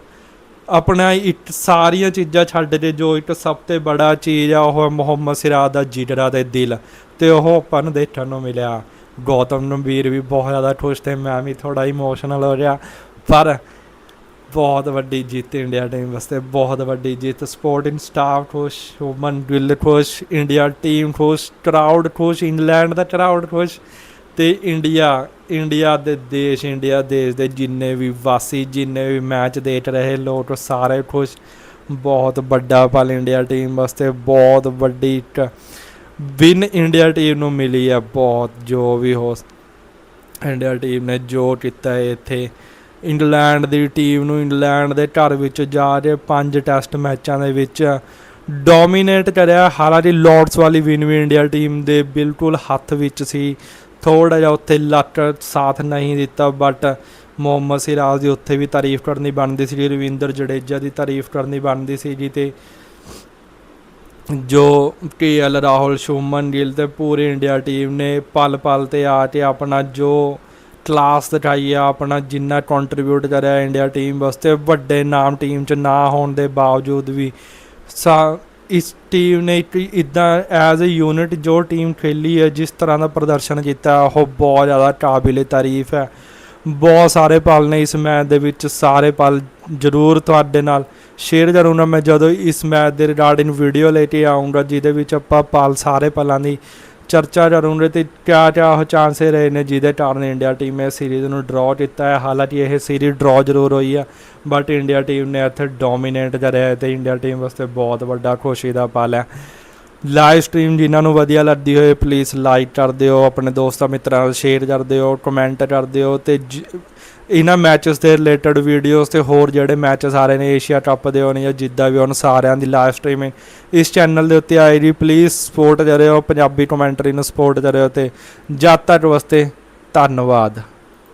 ਆਪਣਾ ਇੱਕ ਸਾਰੀਆਂ ਚੀਜ਼ਾਂ ਛੱਡ ਕੇ ਜੋ ਇੱਕ ਸਭ ਤੋਂ ਬੜਾ ਚੀਜ਼ ਆ, ਉਹ ਹੈ ਮੁਹੰਮਦ ਸਿਰਾਜ ਦਾ ਜਿਗਰਾ ਤੇ ਦਿਲ ਤੇ ਉਹ ਆਪਾਂ ਨੂੰ ਦੇਖਣ ਨੂੰ ਮਿਲਿਆ। ਗੌਤਮ ਗੰਭੀਰ ਵੀ ਬਹੁਤ ਜ਼ਿਆਦਾ ਖੁਸ਼ ਤੇ ਮੈਂ ਵੀ ਥੋੜਾ ਇਮੋਸ਼ਨਲ ਹੋ ਰਿਹਾ, ਪਰ ਬਹੁਤ ਵੱਡੀ ਜਿੱਤ ਇੰਡੀਆ ਟੀਮ ਵਾਸਤੇ, ਬਹੁਤ ਵੱਡੀ ਜਿੱਤ। ਸਪੋਰਟਿੰਗ ਸਟਾਫ ਖੁਸ਼ ਸ਼ੁਭਮਨ ਗਿੱਲ ਖੁਸ਼, ਇੰਡੀਆ ਟੀਮ ਖੁਸ਼ ਕਰਾਊਡ ਖੁਸ਼, ਇੰਗਲੈਂਡ ਦਾ ਕਰਾਊਡ ਖੁਸ਼ ਤੇ ਇੰਡੀਆ ਇੰਡੀਆ ਦੇ ਦੇਸ਼, ਇੰਡੀਆ ਦੇਸ਼ ਦੇ ਜਿੰਨੇ ਵੀ ਵਾਸੀ, ਜਿੰਨੇ ਵੀ ਮੈਚ ਦੇਖ ਰਹੇ ਲੋਕ, ਸਾਰੇ ਖੁਸ਼। ਬਹੁਤ ਵੱਡਾ ਪਲ ਇੰਡੀਆ ਟੀਮ ਵਾਸਤੇ, ਬਹੁਤ ਵੱਡੀ ਵਿਨ ਇੰਡੀਆ ਟੀਮ ਨੂੰ ਮਿਲੀ ਹੈ। ਬਹੁਤ, ਜੋ ਵੀ ਹੋ ਇੰਡੀਆ ਟੀਮ ਨੇ ਜੋ ਕੀਤਾ ਹੈ ਇੱਥੇ। ਇੰਗਲੈਂਡ ਦੀ ਟੀਮ ਨੂੰ, ਇੰਗਲੈਂਡ ਦੇ ਘਰ ਵਿੱਚ ਜਾ ਕੇ ਪੰਜ ਟੈਸਟ ਮੈਚਾਂ ਦੇ ਵਿੱਚ ਡੋਮੀਨੇਟ ਕਰਿਆ। ਹਾਲਾਂਕਿ ਲਾਰਡਸ ਵਾਲੀ ਵਿਨ ਵੀ ਇੰਡੀਆ ਟੀਮ ਦੇ ਬਿਲਕੁਲ ਹੱਥ ਵਿੱਚ ਸੀ। ਥੋੜਾ ਜਿਹਾ ਉੱਥੇ ਲੱਕ ਸਾਥ ਨਹੀਂ ਦਿੱਤਾ ਬਟ ਮੁਹੰਮਦ ਸਿਰਾਜ ਦੀ ਉੱਥੇ ਵੀ ਤਾਰੀਫ ਕਰਨੀ ਬਣਦੀ ਸੀ ਰਵਿੰਦਰ ਜਡੇਜਾ ਦੀ ਤਾਰੀਫ ਕਰਨੀ ਬਣਦੀ ਸੀ ਜੀ ਤੇ ਜੋ ਕੇਐਲ ਰਾਹੁਲ, ਸ਼ੁਭਮਨ ਗਿੱਲ ਤੇ ਪੂਰੀ ਇੰਡੀਆ ਟੀਮ ਨੇ ਪਲ ਪਲ ਤੇ ਆ ਕੇ ਆਪਣਾ ਜੋ ਕਲਾਸ ਦਿਖਾਈ ਆ, ਆਪਣਾ ਜਿੰਨਾ ਕੰਟਰੀਬਿਊਟ ਕਰਿਆ ਇੰਡੀਆ ਟੀਮ ਵਾਸਤੇ, ਵੱਡੇ ਨਾਮ ਟੀਮ 'ਚ ਨਾ ਹੋਣ ਦੇ ਬਾਵਜੂਦ ਵੀ ਸਾ ਇਸ ਟੀਮ ਨੇ ਇੱਕ ਇਦਾਂ ਐਜ਼ ਅ ਯੂਨਿਟ ਜੋ ਟੀਮ ਖੇਲੀ ਹੈ, ਜਿਸ ਤਰ੍ਹਾਂ ਦਾ ਪ੍ਰਦਰਸ਼ਨ ਕੀਤਾ ਉਹ ਬਹੁਤ ਜ਼ਿਆਦਾ ਕਾਬਿਲੇ ਤਾਰੀਫ ਹੈ। ਬਹੁਤ ਸਾਰੇ ਪਲ ਨੇ ਇਸ ਮੈਚ ਦੇ ਵਿੱਚ, ਸਾਰੇ ਪਲ ਜ਼ਰੂਰ ਤੁਹਾਡੇ ਨਾਲ ਸ਼ੇਅਰ ਕਰੂੰਗਾ। ਮੈਂ ਜਦੋਂ ਇਸ ਮੈਚ ਦੇ ਰਿਗਾਰਡਿੰਗ ਵੀਡੀਓ ਲੈ ਕੇ ਆਉਂਗਾ ਜਿਹਦੇ ਵਿੱਚ ਆਪਾਂ ਪਲ, ਸਾਰੇ ਪਲਾਂ ਦੀ ਚਰਚਾ ਕਰੂੰਗੇ ਤੇ ਕਿਆ ਕਿਆ ਉਹ ਚਾਂਸੇ ਰਹੇ ਨੇ ਜਿਹਦੇ ਕਾਰਨ ਇੰਡੀਆ ਟੀਮ ਨੇ ਸੀਰੀਜ਼ ਨੂੰ ਡਰਾਅ ਕੀਤਾ ਹੈ। ਹਾਲਾਂਕਿ ਇਹ ਸੀਰੀਜ਼ ਡਰਾਅ ਜ਼ਰੂਰ ਹੋਈ ਹੈ ਬਟ ਇੰਡੀਆ ਟੀਮ ਨੇ ਇੱਥੇ ਡੋਮੀਨੇਟ ਕਰਿਆ ਤੇ ਇੰਡੀਆ ਟੀਮ ਵਾਸਤੇ ਬਹੁਤ ਵੱਡਾ ਖੁਸ਼ੀ ਦਾ ਪਲ ਹੈ। ਲਾਈਵ ਸਟ੍ਰੀਮ ਜਿਨ੍ਹਾਂ ਨੂੰ ਵਧੀਆ ਲੱਗਦੀ ਹੋਏ ਪਲੀਜ਼ ਲਾਈਕ ਕਰ ਦਿਓ, ਆਪਣੇ ਦੋਸਤਾਂ ਮਿੱਤਰਾਂ ਨਾਲ ਸ਼ੇਅਰ ਕਰ ਦਿਓ ਕਮੈਂਟ ਕਰ ਦਿਓ ਤੇ ਜ- ਇਹਨਾਂ ਮੈਚਸ ਦੇ ਰਿਲੇਟਡ ਵੀਡੀਓਜ਼ ਤੇ ਹੋਰ ਜਿਹੜੇ ਮੈਚਸ ਆ ਰਹੇ ਨੇ ਏਸ਼ੀਆ ਕੱਪ ਦੇ ਹੋਣ ਜਾਂ ਜਿੱਦਾਂ ਵੀ ਹੋਣ, ਸਾਰਿਆਂ ਦੀ ਲਾਈਵ ਸਟ੍ਰੀਮਿੰਗ ਇਸ ਚੈਨਲ ਦੇ ਉੱਤੇ ਆਏ ਜੀ। ਪਲੀਜ਼ ਸਪੋਰਟ ਕਰਿਓ, ਪੰਜਾਬੀ ਕਮੈਂਟਰੀ ਨੂੰ ਸਪੋਰਟ ਕਰਿਓ ਤੇ ਜਦ ਤੱਕ ਵਾਸਤੇ ਧੰਨਵਾਦ।